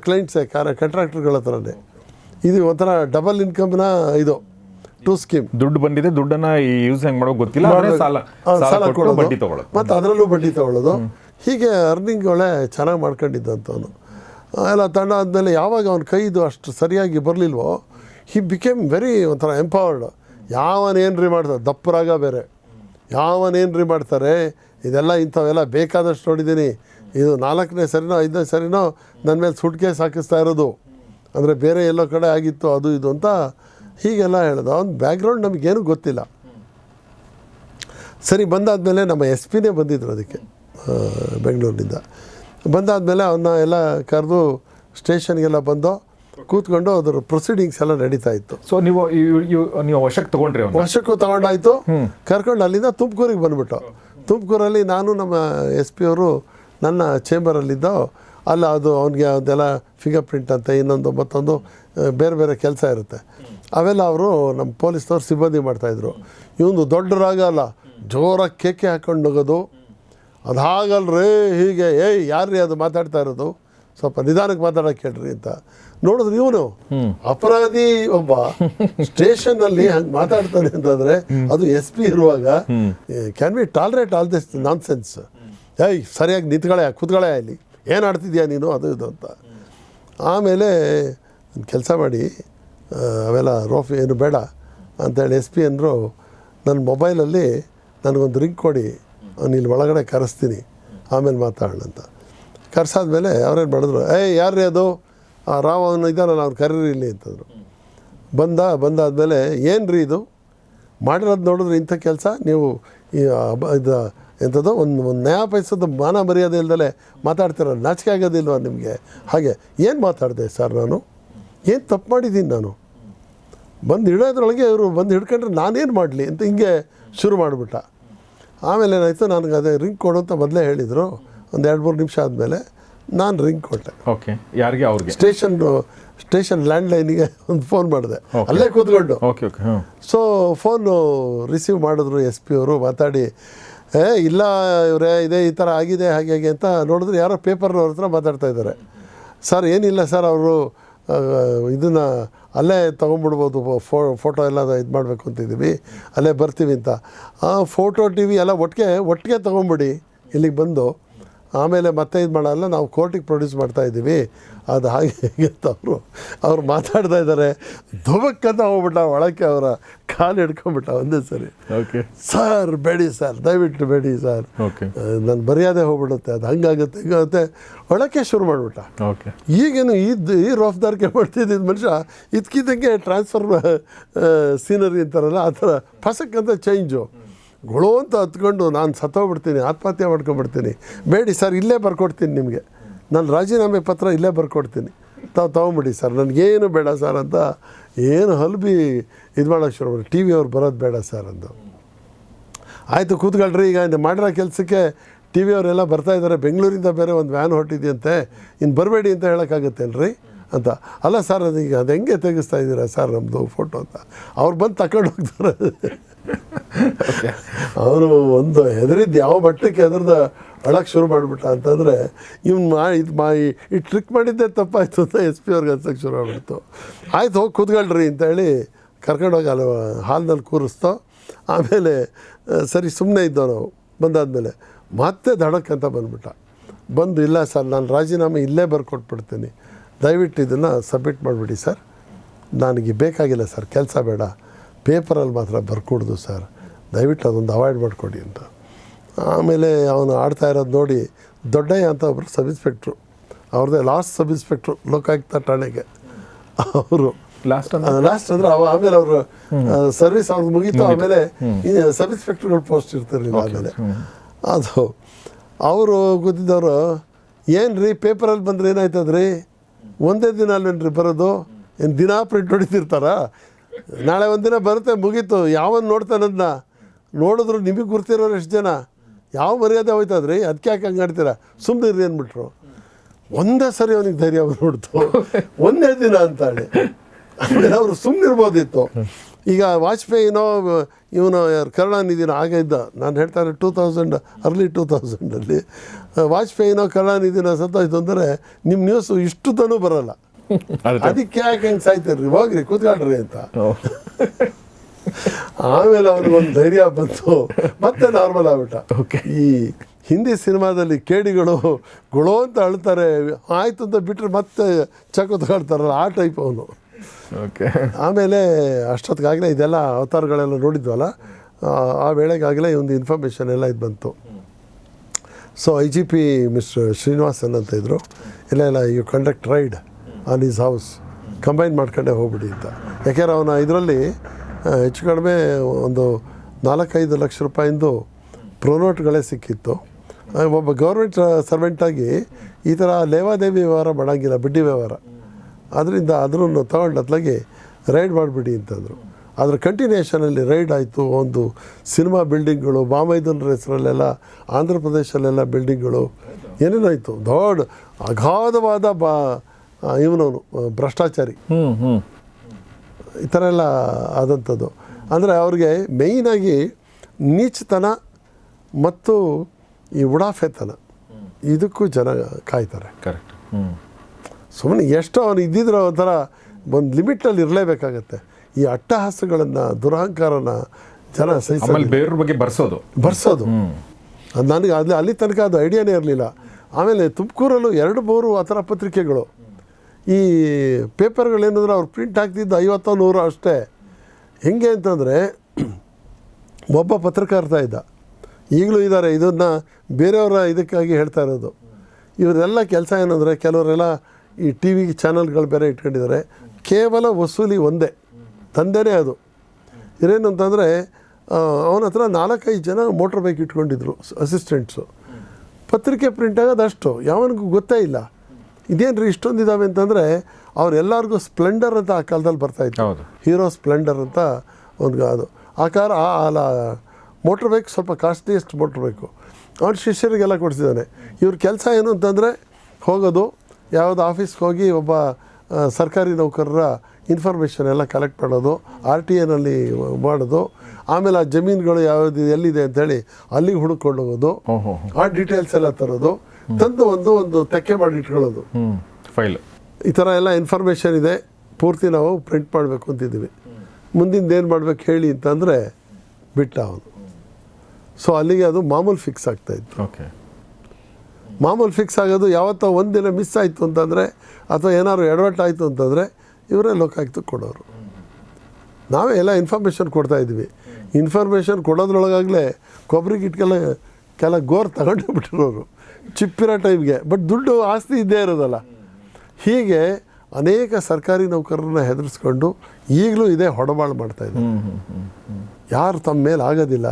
ಕ್ಲೈಂಟ್ಸೇ ಕಾರ ಕಾಂಟ್ರಾಕ್ಟರ್ಗಳ ಹತ್ರನೇ. ಇದು ಒಂಥರ ಡಬಲ್ ಇನ್ಕಮ್ನ ಇದು ಟು ಸ್ಕೀಮ್ ದುಡ್ಡು ಬಂದಿದೆ ದುಡ್ಡನ್ನ ಯೂಸ್ ಹೆಂಗ್ ಮಾಡೋ ಗೊತ್ತಿಲ್ಲ ಸಾಲ ಸಾಲ ಕೊಟ್ಟು ಬಡ್ಡಿ ತಗೊಳ್ಳೋದು. ಮತ್ತೆ ಅದರಲ್ಲೂ ಬಡ್ಡಿ ತಗೊಳ್ಳೋದು. ಹೀಗೆ ಅರ್ನಿಂಗ್ ಒಳ್ಳೆ ಚೆನ್ನಾಗಿ ಮಾಡ್ಕೊಂಡಿದ್ದಂಥವನು. ಎಲ್ಲ ತಂಡ ಆದಮೇಲೆ ಯಾವಾಗ ಅವನ ಕೈದು ಅಷ್ಟು ಸರಿಯಾಗಿ ಬರಲಿಲ್ವೋ ಹಿ ಬಿಕೇಮ್ ವೆರಿ ಒಂಥರ ಎಂಪವರ್ಡ್ ಯಾವನೇನ್ರಿ ಮಾಡ್ತಾರೆ? ದಪ್ಪರಾಗ ಬೇರೆ. ಯಾವನೇನ್ರಿ ಮಾಡ್ತಾರೆ? ಇದೆಲ್ಲ ಇಂಥವೆಲ್ಲ ಬೇಕಾದಷ್ಟು ನೋಡಿದ್ದೀನಿ. ಇದು ನಾಲ್ಕನೇ ಸರಿನೋ, ಐದನೇ ಸರಿನೋ ನನ್ನ ಮೇಲೆ ಸುಟ್ಕೇಸ್ ಹಾಕಿಸ್ತಾ ಇರೋದು. ಅಂದರೆ ಬೇರೆ ಎಲ್ಲೋ ಕಡೆ ಆಗಿತ್ತು, ಅದು ಇದು ಅಂತ ಹೀಗೆಲ್ಲ ಹೇಳೋದು. ಅವ್ನ ಬ್ಯಾಕ್ಗ್ರೌಂಡ್ ನಮಗೇನು ಗೊತ್ತಿಲ್ಲ. ಸರಿ, ಬಂದಾದಮೇಲೆ ನಮ್ಮ ಎಸ್ ಪಿನೇ ಬಂದಿದ್ರು ಅದಕ್ಕೆ. ಬೆಂಗಳೂರಿನಿಂದ. ಬಂದಾದಮೇಲೆ ಅವನ್ನ ಎಲ್ಲ ಕರೆದು ಸ್ಟೇಷನ್ಗೆಲ್ಲ ಬಂದು ಕೂತ್ಕೊಂಡು ಅದ್ರ ಪ್ರೊಸೀಡಿಂಗ್ಸ್ ಎಲ್ಲ ನಡೀತಾ ಇತ್ತು. ಸೊ ನೀವು ನೀವು ವಶಕ್ಕೆ ತಗೊಂಡ್ರಿ ವಶಕ್ಕೂ ತಗೊಂಡಾಯ್ತು. ಕರ್ಕೊಂಡು ಅಲ್ಲಿಂದ ತುಮಕೂರಿಗೆ ಬಂದ್ಬಿಟ್ಟು. ತುಮಕೂರಲ್ಲಿ ನಾನು ನಮ್ಮ ಎಸ್ ಪಿ ಅವರು ನನ್ನ ಚೇಂಬರಲ್ಲಿದ್ದೋ ಅಲ್ಲ ಅದು ಅವನಿಗೆ ಅದೆಲ್ಲ ಫಿಂಗರ್ ಪ್ರಿಂಟ್ ಅಂತ ಇನ್ನೊಂದು ಮತ್ತೊಂದು ಬೇರೆ ಬೇರೆ ಕೆಲಸ ಇರುತ್ತೆ. ಅವೆಲ್ಲ ಅವರು ನಮ್ಮ ಪೊಲೀಸ್ನವ್ರು ಸಿಬ್ಬಂದಿ ಮಾಡ್ತಾಯಿದ್ರು ಇವನು ದೊಡ್ಡ ರಾಗ ಅಲ್ಲ ಜೋರಾಗಿ ಕೇಕೆ ಹಾಕೊಂಡು ಹೋಗೋದು ಅದು ಹಾಗಲ್ರಿ ಹೀಗೆ ಏಯ್ ಯಾರ್ರೀ ಅದು ಮಾತಾಡ್ತಾ ಇರೋದು? ಸ್ವಲ್ಪ ನಿಧಾನಕ್ಕೆ ಮಾತಾಡೋಕೆ ಹೇಳ್ರಿ ಅಂತ. ನೋಡಿದ್ರೆ ಇವನು? ಅಪರಾಧಿ ಒಬ್ಬ ಸ್ಟೇಷನ್ ಅಲ್ಲಿ ಹಂಗೆ ಮಾತಾಡ್ತಾನೆ ಅಂತಂದ್ರೆ ಅದು ಎಸ್ ಪಿ ಇರುವಾಗ can be tolerate all this nonsense ಏಯ್ ಸರಿಯಾಗಿ ನಿಂತ್ಗಳೇ ಕೂತ್ಗಳೇ ಇಲ್ಲಿ. ಏನು ಆಡ್ತಿದ್ಯಾ ನೀನು? ಅದು ಇದು ಅಂತ. ಆಮೇಲೆ ಕೆಲಸ ಮಾಡಿ ಅವೆಲ್ಲ ರೋಫ್ ಏನು ಬೇಡ ಅಂತೇಳಿ ಎಸ್ ಪಿ ಅಂದರು ನನ್ನ ಮೊಬೈಲಲ್ಲಿ ನನಗೊಂದು ರಿಂಗ್ ಕೊಡಿ. ಇಲ್ಲಿ ಒಳಗಡೆ ಕರೆಸ್ತೀನಿ. ಆಮೇಲೆ ಮಾತಾಡೋಣ ಅಂತ. ಕರೆಸಾದ್ಮೇಲೆ ಅವ್ರೇನು ಮಾಡಿದ್ರು, ಏಯ್, ಯಾರ್ರೀ ಅದು? ಆ ರಾವ್ ಅವನು ಇದ್ದಾನಲ್ಲ, ಅವ್ನು ಕರೀರಿ ಇಲ್ಲಿ, ಅಂತಂದರು. ಬಂದ, ಬಂದಾದಮೇಲೆ ಏನು ರೀ ಇದು? ಮಾಡಿರೋದು ನೋಡಿದ್ರೆ ಇಂಥ ಕೆಲಸ? ನೀವು ಈ ಇದು, ಎಂಥದ್ದು ಒಂದು ಒಂದು ನ್ಯಾಯ ಮಾನ ಮರ್ಯಾದೆ ಇಲ್ದಲೆ ಮಾತಾಡ್ತಿರೋ ನಾಚಿಕೆ ಆಗೋದಿಲ್ವಾ ನಿಮಗೆ? ಹಾಗೆ, ಏನು ಮಾತಾಡಿದೆ ಸರ್ ನಾನು? ಏನು ತಪ್ಪು ಮಾಡಿದ್ದೀನಿ ನಾನು? ಬಂದು ಹಿಡೋದ್ರೊಳಗೆ ಇವರು ಬಂದು ಹಿಡ್ಕೊಂಡ್ರೆ ನಾನೇನು ಮಾಡಲಿ? ಅಂತ ಹಿಂಗೆ ಶುರು ಮಾಡಿಬಿಟ್ಟ. ಆಮೇಲೆ ಏನಾಯಿತು ನನಗೆ ಅದೇ ರಿಂಗ್ ಕೊಡು ಅಂತ ಮೊದಲೇ ಹೇಳಿದರು. ಒಂದು ಎರಡು ಮೂರು ನಿಮಿಷ ಆದಮೇಲೆ ನಾನು ರಿಂಗ್ ಕೊಟ್ಟೆ. ಓಕೆ ಯಾರಿಗೆ ಅವ್ರಿಗೆ? ಸ್ಟೇಷನ್ ಸ್ಟೇಷನ್ ಲ್ಯಾಂಡ್ಲೈನಿಗೆ ಒಂದು ಫೋನ್ ಮಾಡಿದೆ. ಅಲ್ಲೇ ಕೂತ್ಕೊಂಡು. Okay okay so phone receive ಮಾಡಿದ್ರು ಎಸ್ ಪಿ ಅವರು ಮಾತಾಡಿ ಏ ಇಲ್ಲ ಇವರೇ ಇದೇ ಈ ಥರ ಆಗಿದೆ ಹಾಗೆ ಹಾಗೆ ಅಂತ ನೋಡಿದ್ರೆ ಯಾರೋ ಪೇಪರ್ನವ್ರ ಹತ್ರ ಮಾತಾಡ್ತಾ ಇದ್ದಾರೆ. ಸರ್ ಏನಿಲ್ಲ ಸರ್ ಅವರು ಇದನ್ನು ಅಲ್ಲೇ ತೊಗೊಂಬಿಡ್ಬೋದು, ಫೋ ಫೋಟೋ ಎಲ್ಲ ಇದು ಮಾಡಬೇಕು ಅಂತಿದ್ದೀವಿ ಅಲ್ಲೇ ಬರ್ತೀವಿ ಅಂತ. ಆ, ಫೋಟೋ ಟಿ ವಿ ಎಲ್ಲ ಒಟ್ಟಿಗೆ ಒಟ್ಟಿಗೆ ತೊಗೊಂಬಿಡಿ. ಇಲ್ಲಿಗೆ ಬಂದು. ಆಮೇಲೆ ಮತ್ತೆ ಇದು ಮಾಡಲ್ಲ ನಾವು ಕೋರ್ಟಿಗೆ ಪ್ರೊಡ್ಯೂಸ್ ಮಾಡ್ತಾ ಇದ್ದೀವಿ. ಅದು ಹಾಗೆ ಹೇಗೆ ಅಂತ ಅವರು ಅವ್ರು ಮಾತಾಡ್ತಾ ಇದ್ದಾರೆ. ಧುಮಕ್ಕಂತ ಹೋಗ್ಬಿಟ್ಟ ಒಳಕ್ಕೆ ಅವರ ಕಾಲು ಹಿಡ್ಕೊಂಬಿಟ್ಟ ಒಂದೇ ಸರಿ. ಓಕೆ ಸರ್ ಬೇಡಿ ಸರ್ ದಯವಿಟ್ಟು ಬೇಡಿ ಸರ್. ಓಕೆ ನನ್ನ ಮರ್ಯಾದೆ ಹೋಗ್ಬಿಡುತ್ತೆ ಅದು ಹಂಗಾಗುತ್ತೆ ಹಿಂಗಾಗುತ್ತೆ. ಒಳಕ್ಕೆ ಶುರು ಮಾಡಿಬಿಟ್ಟ. ಓಕೆ ಈಗೇನು ಇದ್ದು ಈ ರೋಫ್ದಾರ್ಗೆ ಮಾಡ್ತಿದ್ದ ಮನುಷ್ಯ ಇದಕ್ಕಿದ್ದಂಗೆ ಟ್ರಾನ್ಸ್ಫರ್ ಸೀನರಿ ಅಂತಾರಲ್ಲ ಆ ಥರ ಫಸಕ್ಕಂತ ಚೇಂಜು ಗೊಳೋ ಅಂತ ಹತ್ಕೊಂಡು ನಾನು ಸತ್ತೋಗ್ಬಿಡ್ತೀನಿ, ಆತ್ಮಹತ್ಯೆ ಮಾಡ್ಕೊಂಡ್ಬಿಡ್ತೀನಿ ಬೇಡಿ ಸರ್, ಇಲ್ಲೇ ಬರ್ಕೊಡ್ತೀನಿ ನಿಮಗೆ. ನಾನು ರಾಜೀನಾಮೆ ಪತ್ರ ಇಲ್ಲೇ ಬರ್ಕೊಡ್ತೀನಿ. ತಾವು ತೊಗೊಂಬಿಡಿ ಸರ್, ನನಗೇನು ಬೇಡ ಸರ್ ಅಂತ ಏನು ಹಲ್ಬಿ ಇದು ಮಾಡೋಕ್ಕೆ ಶುರು ಮಾಡಿ ಟಿ ವಿ ಅವ್ರು ಬರೋದು ಬೇಡ ಸರ್ ಅಂದು. ಆಯಿತು, ಕೂತ್ಕೊಳ್ರಿ, ಈಗ ಮಾಡಿರೋ ಕೆಲಸಕ್ಕೆ ಟಿ ವಿ ಅವರೆಲ್ಲ ಬರ್ತಾ ಇದ್ದಾರೆ, ಬೆಂಗಳೂರಿಂದ ಬೇರೆ ಒಂದು ವ್ಯಾನ್ ಹೊಟ್ಟಿದೆಯಂತೆ ಇನ್ನು ಬರಬೇಡಿ ಅಂತ ಹೇಳೋಕ್ಕಾಗತ್ತೇನ್ರಿ ಅಂತ. ಅಲ್ಲ ಸರ್, ಅದೀಗ ಅದು ಹೆಂಗೆ ತೆಗಿಸ್ತಾ ಇದ್ದೀರಾ ಸರ್ ನಮ್ಮದು ಫೋಟೋ ಅಂತ. ಅವ್ರು ಬಂದು ತಗೊಂಡು ಹೋಗ್ತಾರೆ. ಅವರು ಒಂದು ಹೆದರಿದ್ದು ಯಾವ ಮಟ್ಟಕ್ಕೆ ಹೆದರ್ದ ಅಳಕ್ಕೆ ಶುರು ಮಾಡಿಬಿಟ್ಟ ಅಂತಂದರೆ, ಇವ್ನು ಮಾ, ಇದು ಮಾ, ಈ ಟ್ರಿಕ್ ಮಾಡಿದ್ದೆ ತಪ್ಪಾಯ್ತು ಅಂತ ಎಸ್ ಪಿ ಅವ್ರಿಗೆ ಅನ್ಸೋಕ್ಕೆ ಶುರು ಆಗ್ಬಿಡ್ತು. ಆಯ್ತು, ಹೋಗಿ ಕೂತ್ಕೊಳ್ರಿ ಅಂತೇಳಿ ಕರ್ಕೊಂಡೋಗಿ ಅಲ್ಲಿ ಹಾಲ್ನಲ್ಲಿ ಕೂರಿಸ್ತೋ. ಆಮೇಲೆ ಸರಿ ಸುಮ್ಮನೆ ಇದ್ದೋ ನಾವು ಬಂದಾದಮೇಲೆ ಮತ್ತೆ ದಡಕ್ಕೆ ಅಂತ ಬಂದ್ಬಿಟ್ಟ. ಬಂದು, ಇಲ್ಲ ಸರ್, ನಾನು ರಾಜೀನಾಮೆ ಇಲ್ಲೇ ಬರ್ಕೊಟ್ಬಿಡ್ತೀನಿ. ದಯವಿಟ್ಟು ಇದನ್ನು ಸಬ್ಮಿಟ್ ಮಾಡಿಬಿಡಿ ಸರ್. ನನಗೆ ಬೇಕಾಗಿಲ್ಲ ಸರ್, ಕೆಲಸ ಬೇಡ. ಪೇಪರಲ್ಲಿ ಮಾತ್ರ ಬರ್ಕೊಡ್ದು ಸರ್. ದಯವಿಟ್ಟು ಅದೊಂದು ಅವಾಯ್ಡ್ ಮಾಡಿಕೊಡಿ ಅಂತ. ಆಮೇಲೆ ಅವನು ಆಡ್ತಾ ಇರೋದು ನೋಡಿ ದೊಡ್ಡಯ್ಯ ಅಂತ ಒಬ್ಬರು ಸಬ್ ಇನ್ಸ್ಪೆಕ್ಟ್ರು. ಅವ್ರದ್ದೇ ಲಾಸ್ಟ್ ಸಬ್ ಇನ್ಸ್ಪೆಕ್ಟ್ರು ಲೋಕಾಯುಕ್ತ ಠಾಣೆಗೆ. ಅವರು. ಲಾಸ್ಟ್ ಲಾಸ್ಟ್ ಅಂದ್ರೆ ಅವ ಆಮೇಲೆ ಅವರು ಸರ್ವಿಸ್ ಅವ್ರದ್ದು ಮುಗೀತು ಆಮೇಲೆ ಸಬ್ ಇನ್ಸ್ಪೆಕ್ಟರ್ಗಳು ಪೋಸ್ಟ್ ಇರ್ತಾರಲ್ಲ ಆಮೇಲೆ. ಅದು ಅವರು ಗೊತ್ತಿದ್ದವರು ಏನು ರೀ ಪೇಪರಲ್ಲಿ ಬಂದರೆ ಏನಾಯ್ತದ್ರಿ? ಒಂದೇ ದಿನ ಅಲ್ವೇನ್ರಿ ಬರೋದು? ಏನು ದಿನ ಪ್ರಿಂಟ್ ಹೊಡಿತಿರ್ತಾರ? ನಾಳೆ ಒಂದಿನ ಬರುತ್ತೆ, ಮುಗೀತು. ಯಾವನ್ ನೋಡ್ತಾನದನ್ನ ನೋಡಿದ್ರು ನಿಮಗೆ ಗುರ್ತಿರೋರು ಎಷ್ಟು ಜನ? ಯಾವ ಮರ್ಯಾದೆ ಹೋಯ್ತದ್ರಿ? ಅದಕ್ಕೆ ಯಾಕೆ ಹಂಗೆ ಆಡ್ತೀರಾ? ಸುಮ್ಮನೆ ಅಂದ್ಬಿಟ್ರು. ಒಂದೇ ಸರಿ ಅವನಿಗೆ ಧೈರ್ಯ ನೋಡ್ತು ಒಂದೇ ದಿನ ಅಂತಾಳೆ. ಆಮೇಲೆ ಅವರು ಸುಮ್ಮನೆ ಇರ್ಬೋದಿತ್ತು. ಈಗ ವಾಜಪೇಯಿನೋ ಇವನು ಕರುಣಾನಿಧಿನೋ ಆಗ ಇದ್ದ. ನಾನು ಹೇಳ್ತಾರೆ ಟೂ ತೌಸಂಡ್, ಅರ್ಲಿ ಟೂ ತೌಸಂಡಲ್ಲಿ ವಾಜಪೇಯಿನೋ ಕರುಣಾನಿಧಿನೋ ಸತ್ತೋಯ್ತು ಅಂದರೆ ನಿಮ್ಮ ನ್ಯೂಸು ಇಷ್ಟು ತನೂ ಬರಲ್ಲ. ಅದಕ್ಕೆ. ಯಾಕೆ ಹೆಂಗೆ ಸಾಯ್ತಾರ್ರಿ ಹೋಗ್ರಿ ಕೂತ್ಕೊಳ್ರಿ ಅಂತ. ಆಮೇಲೆ ಅವ್ನಿಗೊಂದು ಧೈರ್ಯ ಬಂತು. ಮತ್ತೆ ನಾರ್ಮಲ್ ಆಗ್ಬಿಟ್ಟ. ಈ ಹಿಂದಿ ಸಿನಿಮಾದಲ್ಲಿ ಕೇಡಿಗಳು ಗುಳೋ ಅಂತ ಅಳ್ತಾರೆ ಆಯ್ತು ಅಂತ ಬಿಟ್ಟರೆ ಮತ್ತೆ ಚಕು ತಗೊಳ್ತಾರಲ್ಲ ಆ ಟೈಪ್ ಅವನು. ಓಕೆ ಆಮೇಲೆ ಅಷ್ಟೊತ್ತಿಗಾಗಲೇ ಇದೆಲ್ಲ ಅವತಾರಗಳೆಲ್ಲ ನೋಡಿದ್ವಲ್ಲ ಆ- ಆ ವೇಳೆಗಾಗಲೇ ಒಂದು ಇನ್ಫಾರ್ಮೇಷನ್ ಎಲ್ಲ ಇದು ಬಂತು. So I G P mister Srinivasan ಅಂತ ಇದ್ದರು ಇಲ್ಲ ಇಲ್ಲ you conduct raid on his house combine ಮಾಡ್ಕೊಂಡೆ ಹೋಗ್ಬಿಡಿ ಅಂತ. ಯಾಕೆಂದ್ರೆ ಅವನ ಇದರಲ್ಲಿ ಹೆಚ್ಚು ಕಡಿಮೆ ಒಂದು ನಾಲ್ಕೈದು ಲಕ್ಷ ರೂಪಾಯಿಂದು ಪ್ರೊನೋಟ್ಗಳೇ ಸಿಕ್ಕಿತ್ತು. ಒಬ್ಬ ಗೌರ್ಮೆಂಟ್ ಸರ್ವೆಂಟಾಗಿ ಈ ಥರ ಲೇವಾದೇವಿ ವ್ಯವಹಾರ ಮಾಡೋಂಗಿಲ್ಲ, ಬಿಡ್ಡಿ ವ್ಯವಹಾರ. ಅದರಿಂದ ಅದನ್ನು ತಗೊಂಡು ಅತ್ಲಾಗಿ ರೈಡ್ ಮಾಡಿಬಿಡಿ ಅಂತಂದರು. ಅದರ ಕಂಟಿನ್ಯೂಷನಲ್ಲಿ ರೈಡ್ ಆಯಿತು. ಒಂದು ಸಿನಿಮಾ ಬಿಲ್ಡಿಂಗ್ಗಳು ಬಾಮೈದನರ ಹೆಸರಲ್ಲೆಲ್ಲ ಆಂಧ್ರ ಪ್ರದೇಶಲ್ಲೆಲ್ಲ ಬಿಲ್ಡಿಂಗ್ಗಳು ಏನೇನಾಯಿತು ದೊಡ್ಡ ಅಗಾಧವಾದ ಬಾ ಇವನವನು ಭ್ರಷ್ಟಾಚಾರಿ. ಈ ಥರ ಎಲ್ಲ ಆದಂಥದ್ದು. ಅಂದರೆ ಅವ್ರಿಗೆ ಮೇಯ್ನಾಗಿ ನೀಚತನ ಮತ್ತು ಈ ಉಡಾಫೆತನ. ಇದಕ್ಕೂ ಜನ ಕಾಯ್ತಾರೆ. ಕರೆಕ್ಟ್ ಸುಮ್ಮನೆ ಎಷ್ಟೋ ಅವ್ನು ಇದ್ದಿದ್ರೆ ಒಂಥರ ಒಂದು ಲಿಮಿಟಲ್ಲಿ ಇರಲೇಬೇಕಾಗತ್ತೆ. ಈ ಅಟ್ಟಹಾಸಗಳನ್ನು ದುರಹಂಕಾರನ ಜನ ಬೇರೆಯವ್ರ ಬಗ್ಗೆ ಬರ್ಸೋದು. ಬರ್ಸೋದು. ಅದು ನನಗೆ ಅಲ್ಲಿ ಅಲ್ಲಿ ತನಕ ಅದು ಐಡಿಯಾನೇ ಇರಲಿಲ್ಲ. ಆಮೇಲೆ ತುಮಕೂರಲ್ಲೂ ಎರಡು ಮೂರು ಆ ಥರ ಪತ್ರಿಕೆಗಳು. ಈ ಪೇಪರ್ಗಳೇನಂದ್ರೆ ಅವ್ರು ಪ್ರಿಂಟ್ ಹಾಕ್ತಿದ್ದು ಐವತ್ತೋ ನೂರು ಅಷ್ಟೇ. ಹೆಂಗೆ ಅಂತಂದರೆ (clears throat) ಒಬ್ಬ ಪತ್ರಕರ್ತ ಇದ್ದ. ಈಗಲೂ ಇದ್ದಾರೆ. ಇದನ್ನು ಬೇರೆಯವರ ಇದಕ್ಕಾಗಿ ಹೇಳ್ತಾ ಇರೋದು. ಇವರೆಲ್ಲ ಕೆಲಸ ಏನಂದರೆ ಕೆಲವರೆಲ್ಲ ಈ ಟಿ ವಿ ಚಾನಲ್ಗಳು ಬೇರೆ ಇಟ್ಕೊಂಡಿದ್ದಾರೆ. ಕೇವಲ ವಸೂಲಿ ಒಂದೇ. ತಂದೆಯೇ ಅದು. ಇರೇನು ಅಂತಂದರೆ ಅವನ ಹತ್ರ ನಾಲ್ಕೈದು ಜನ ಮೋಟ್ರ್ ಬೈಕ್ ಇಟ್ಕೊಂಡಿದ್ರು, ಅಸಿಸ್ಟೆಂಟ್ಸು. ಪತ್ರಿಕೆ ಪ್ರಿಂಟ್ ಆಗೋದು ಅಷ್ಟು ಯಾವನಿಗೂ ಗೊತ್ತೇ ಇಲ್ಲ. ಇದೇನು ರೀ ಇಷ್ಟೊಂದು ಇದ್ದಾವೆ ಅಂತಂದರೆ ಅವ್ರೆಲ್ಲರಿಗೂ ಸ್ಪ್ಲೆಂಡರ್ ಅಂತ ಆ ಕಾಲದಲ್ಲಿ ಬರ್ತಾಯಿತ್ತು ಇತ್ತು. ಹೀರೋ ಸ್ಪ್ಲೆಂಡರ್ ಅಂತ ಒಂದು ಅದು. ಆ ಕಾರ ಆ ಅಲ್ಲ ಮೋಟ್ರ್ ಬೈಕ್ ಸ್ವಲ್ಪ ಕಾಸ್ಟ್ಲಿಯೆಸ್ಟ್ ಮೋಟ್ರ್ ಬೈಕು. ಅವ್ನ ಶಿಷ್ಯರಿಗೆಲ್ಲ ಕೊಡಿಸಿದ್ದಾನೆ. ಇವ್ರ ಕೆಲಸ ಏನು ಅಂತಂದರೆ ಹೋಗೋದು ಯಾವುದೋ ಆಫೀಸ್ಗೆ ಹೋಗಿ ಒಬ್ಬ ಸರ್ಕಾರಿ ನೌಕರರ ಇನ್ಫಾರ್ಮೇಷನ್ ಎಲ್ಲ ಕಲೆಕ್ಟ್ ಮಾಡೋದು ಆರ್ ಟಿ ಎನಲ್ಲಿ ಮಾಡೋದು ಆಮೇಲೆ ಆ ಜಮೀನುಗಳು ಯಾವ್ದು ಎಲ್ಲಿದೆ ಅಂತೇಳಿ ಅಲ್ಲಿಗೆ ಹುಡುಕೊಂಡು ಹೋಗೋದು ಆ ಡೀಟೇಲ್ಸ್ ಎಲ್ಲ ತರೋದು ತಂದು ಒಂದು ಒಂದು ತೆಕ್ಕೆ ಮಾಡಿ ಇಟ್ಕೊಳ್ಳೋದು. ಫೈಲ್. ಈ ಥರ ಎಲ್ಲ ಇನ್ಫಾರ್ಮೇಷನ್ ಇದೆ. ಪೂರ್ತಿ ನಾವು ಪ್ರಿಂಟ್ ಮಾಡಬೇಕು ಅಂತಿದ್ದೀವಿ. ಮುಂದಿಂದ ಏನು ಮಾಡ್ಬೇಕು ಹೇಳಿ ಅಂತಂದರೆ ಬಿಟ್ಟ ಅವನು. ಸೊ ಅಲ್ಲಿಗೆ ಅದು ಮಾಮೂಲು ಫಿಕ್ಸ್ ಆಗ್ತಾಯಿತ್ತು ಓಕೆ ಮಾಮೂಲು ಫಿಕ್ಸ್ ಆಗೋದು ಯಾವತ್ತೋ ಒಂದಿನ ಮಿಸ್ ಆಯಿತು ಅಂತಂದರೆ ಅಥವಾ ಏನಾದ್ರು ಎಡವಟ್ ಆಯಿತು ಅಂತಂದರೆ ಇವರೇ ಲೋಕಾಯುಕ್ತ ಕೊಡೋರು. ನಾವೇ ಎಲ್ಲ ಇನ್ಫಾರ್ಮೇಷನ್ ಕೊಡ್ತಾ ಇದ್ವಿ ಇನ್ಫಾರ್ಮೇಷನ್ ಕೊಡೋದ್ರೊಳಗಾಗಲೇ ಕೊಬ್ಬರಿ ಗಿಟ್ಕೆಲ್ಲ ಕೆಲ ಗೋರ್ ತಗೊಂಡು ಬಿಟ್ಟಿರೋರು. ಚಿಪ್ಪಿರೋ ಟೈಮ್ಗೆ. ಬಟ್ ದುಡ್ಡು ಆಸ್ತಿ ಇದ್ದೇ ಇರೋದಲ್ಲ. ಹೀಗೆ ಅನೇಕ ಸರ್ಕಾರಿ ನೌಕರರನ್ನ ಹೆದರಿಸ್ಕೊಂಡು ಈಗಲೂ ಇದೇ ಹೊಡಬಾಳು ಹ್ಞೂ ಯಾರು ತಮ್ಮ ಮೇಲೆ ಆಗೋದಿಲ್ಲ.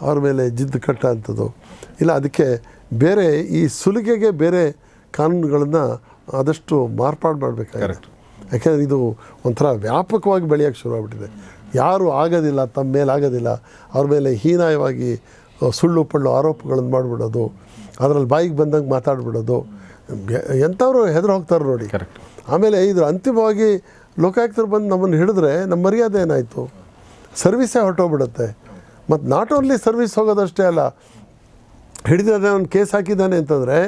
ಅವ್ರ ಮೇಲೆ ಜಿದ್ದು ಕಟ್ಟ ಅಂಥದ್ದು. ಇಲ್ಲ ಅದಕ್ಕೆ ಬೇರೆ ಈ ಸುಲಿಗೆಗೆ ಬೇರೆ ಕಾನೂನುಗಳನ್ನು ಆದಷ್ಟು ಮಾರ್ಪಾಡು Correct. ಯಾಕೆಂದರೆ ಇದು ಒಂಥರ ವ್ಯಾಪಕವಾಗಿ ಬೆಳೆಯೋಕ್ಕೆ ಶುರುವಾಗ್ಬಿಟ್ಟಿದೆ. ಯಾರು ಆಗೋದಿಲ್ಲ ತಮ್ಮ ಮೇಲೆ ಆಗೋದಿಲ್ಲ. ಅವ್ರ ಮೇಲೆ ಹೀನಾಯವಾಗಿ ಸುಳ್ಳು ಪಳ್ಳು ಆರೋಪಗಳನ್ನು ಮಾಡಿಬಿಡೋದು. ಅದರಲ್ಲಿ ಬಾಯಿಗೆ ಬಂದಂಗೆ ಮಾತಾಡ್ಬಿಡೋದು. ಎಂಥವ್ರು ಹೆದರು ಹೋಗ್ತಾರೆ ನೋಡಿ. ಕರೆಕ್ಟ್ ಆಮೇಲೆ ಇದು ಅಂತಿಮವಾಗಿ ಲೋಕಾಯುಕ್ತರು ಬಂದು ನಮ್ಮನ್ನು ಹಿಡಿದ್ರೆ ನಮ್ಮ ಮರ್ಯಾದೆ ಏನಾಯಿತು? ಸರ್ವಿಸೇ ಹೊರಟೋಗ್ಬಿಡುತ್ತೆ. ಮತ್ತು ನಾಟ್ ಓನ್ಲಿ ಸರ್ವಿಸ್ ಹೋಗೋದಷ್ಟೇ ಅಲ್ಲ ಹಿಡಿದ್ರೆ ಅವನು ಕೇಸ್ ಹಾಕಿದ್ದಾನೆ ಅಂತಂದರೆ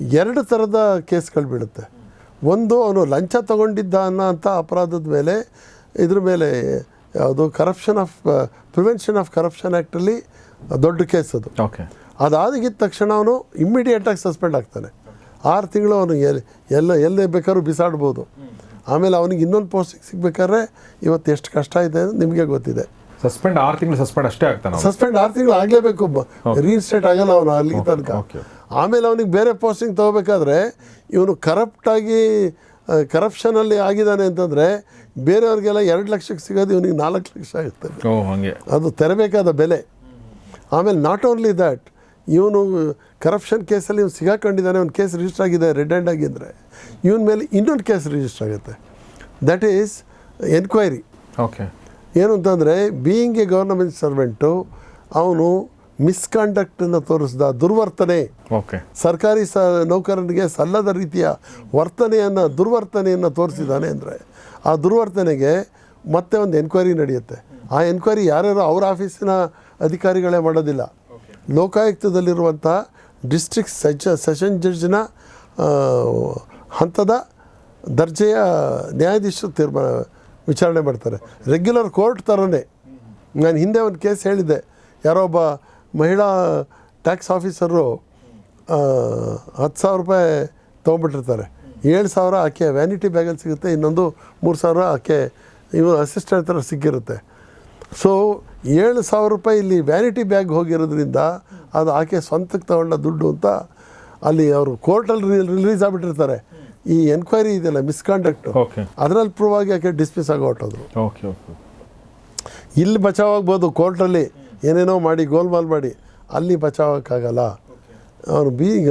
ಎರಡು ಥರದ ಕೇಸ್ಗಳು ಬಿಡುತ್ತೆ ಒಂದು ಅವನು ಲಂಚ ತಗೊಂಡಿದ್ದ ಅನ್ನೋ ಅಂಥ ಅಪರಾಧದ ಮೇಲೆ ಇದ್ರ ಮೇಲೆ ಯಾವುದು corruption of prevention of corruption ಆ್ಯಕ್ಟಲ್ಲಿ ದೊಡ್ಡ ಕೇಸ್ ಅದು. ಓಕೆ ಅದಾಗಿದ್ದ ತಕ್ಷಣ ಅವನು ಇಮ್ಮಿಡಿಯೇಟಾಗಿ ಸಸ್ಪೆಂಡ್ ಆಗ್ತಾನೆ. ಆರು ತಿಂಗಳು ಅವನು ಎಲ್ಲಿ ಎಲ್ಲ ಎಲ್ಲೇ ಬೇಕಾದ್ರೂ ಬಿಸಾಡ್ಬೋದು. ಆಮೇಲೆ ಅವನಿಗೆ ಇನ್ನೊಂದು ಪೋಸ್ಟಿಗೆ ಸಿಗ್ಬೇಕಾದ್ರೆ ಇವತ್ತು ಎಷ್ಟು ಕಷ್ಟ ಇದೆ ಅಂತ ನಿಮಗೆ ಗೊತ್ತಿದೆ. ಸಸ್ಪೆಂಡ್ ಆರು ತಿಂಗಳು ಸಸ್ಪೆಂಡ್ ಅಷ್ಟೇ ಆಗ್ತಾನೆ ಸಸ್ಪೆಂಡ್ ಆರು ತಿಂಗಳು ಆಗಲೇಬೇಕು ರೀಇನ್ಸ್ಟೇಟ್ ಆಗಲ್ಲ ಅವನು ಅಲ್ಲಿಗೆ ತನಕ. ಆಮೇಲೆ ಅವನಿಗೆ ಬೇರೆ ಪೋಸ್ಟಿಂಗ್ ತೊಗೋಬೇಕಾದ್ರೆ ಇವನು ಕರಪ್ಟಾಗಿ ಕರಪ್ಷನಲ್ಲಿ ಆಗಿದ್ದಾನೆ ಅಂತಂದರೆ ಬೇರೆಯವ್ರಿಗೆಲ್ಲ ಎರಡು ಲಕ್ಷಕ್ಕೆ ಸಿಗೋದು ಇವನಿಗೆ ನಾಲ್ಕು ಲಕ್ಷ ಹಾಗೆ. ಅದು ತೆರಬೇಕಾದ ಬೆಲೆ. ಆಮೇಲೆ ನಾಟ್ ಓನ್ಲಿ ದ್ಯಾಟ್ ಇವನು ಕರಪ್ಷನ್ ಕೇಸಲ್ಲಿ ಇವನು ಸಿಗಾಕೊಂಡಿದ್ದಾನೆ ಒಂದು ಕೇಸ್ ರಿಜಿಸ್ಟರ್ ಆಗಿದೆ ರೆಡ್ ಹ್ಯಾಂಡ್ ಆಗಿದ್ದರೆ ಇವನ ಮೇಲೆ ಇನ್ನೊಂದು ಕೇಸ್ ರಿಜಿಸ್ಟರ್ ಆಗುತ್ತೆ. ದಟ್ ಈಸ್ ಎನ್ಕ್ವೈರಿ ಓಕೆ ಏನು ಅಂತಂದರೆ ಬೀಯಿಂಗ್ ಎ ಗೌರ್ನಮೆಂಟ್ ಸರ್ವೆಂಟು ಅವನು ಮಿಸ್ಕಂಡಕ್ಟನ್ನು ತೋರಿಸಿದ ದುರ್ವರ್ತನೆ. ಓಕೆ ಸರ್ಕಾರಿ ಸ ನೌಕರನಿಗೆ ಸಲ್ಲದ ರೀತಿಯ ವರ್ತನೆಯನ್ನು ದುರ್ವರ್ತನೆಯನ್ನು ತೋರಿಸಿದ್ದಾನೆ ಅಂದರೆ ಆ ದುರ್ವರ್ತನೆಗೆ ಮತ್ತೆ ಒಂದು ಎನ್ಕ್ವೈರಿ ನಡೆಯುತ್ತೆ. ಆ ಎನ್ಕ್ವೈರಿ ಯಾರ್ಯಾರು ಅವ್ರ ಆಫೀಸಿನ ಅಧಿಕಾರಿಗಳೇ ಮಾಡೋದಿಲ್ಲ. ಲೋಕಾಯುಕ್ತದಲ್ಲಿರುವಂಥ ಡಿಸ್ಟ್ರಿಕ್ಟ್ ಸೆಜ, ಸೆಷನ್ ಜಡ್ಜ್ನ ಹಂತದ ದರ್ಜೆಯ ನ್ಯಾಯಾಧೀಶರು ತೀರ್ಮಾನ ವಿಚಾರಣೆ ಮಾಡ್ತಾರೆ. ರೆಗ್ಯುಲರ್ ಕೋರ್ಟ್ ಥರನೇ ನಾನು ಹಿಂದೆ ಒಂದು ಕೇಸ್ ಹೇಳಿದ್ದೆ. ಯಾರೋ ಒಬ್ಬ ಮಹಿಳಾ ಟ್ಯಾಕ್ಸ್ ಆಫೀಸರು ಹತ್ತು ಸಾವಿರ ರೂಪಾಯಿ ತೊಗೊಂಬಿಟ್ಟಿರ್ತಾರೆ ಏಳು ಸಾವಿರ ಆಕೆ ವ್ಯಾನಿಟಿ ಬ್ಯಾಗಲ್ಲಿ ಸಿಗುತ್ತೆ, ಇನ್ನೊಂದು ಮೂರು ಸಾವಿರ ಆಕೆ ಇವರು ಅಸಿಸ್ಟೆಂಟ್ ಥರ ಸಿಕ್ಕಿರುತ್ತೆ. ಸೊ ಏಳು ಸಾವಿರ ರೂಪಾಯಿ ಇಲ್ಲಿ ವ್ಯಾನಿಟಿ ಬ್ಯಾಗ್ ಹೋಗಿರೋದ್ರಿಂದ ಅದು ಆಕೆ ಸ್ವಂತಕ್ಕೆ ತಗೊಂಡ ದುಡ್ಡು ಅಂತ ಅಲ್ಲಿ ಅವರು ಕೋರ್ಟಲ್ಲಿ ರಿಲೀಸ್ ಆಗಿಬಿಟ್ಟಿರ್ತಾರೆ. ಈ ಎನ್ಕ್ವೈರಿ ಇದೆಯಲ್ಲ ಮಿಸ್ಕಾಂಡಕ್ಟ್ ಓಕೆ ಅದರಲ್ಲಿ ಪ್ರೂವ್ ಆಗಿ ಆಕೆ ಡಿಸ್ಮಿಸ್ ಆಗಿ ಹೊಟ್ಟೋದು ಓಕೆ ಓಕೆ ಇಲ್ಲಿ ಬಚಾವಾಗ್ಬೋದು ಕೋರ್ಟಲ್ಲಿ ಏನೇನೋ ಮಾಡಿ ಗೋಲ್ಮಾಲ್ ಮಾಡಿ ಅಲ್ಲಿ ಬಚಾವಕ್ಕಾಗಲ್ಲ. ಅವರು being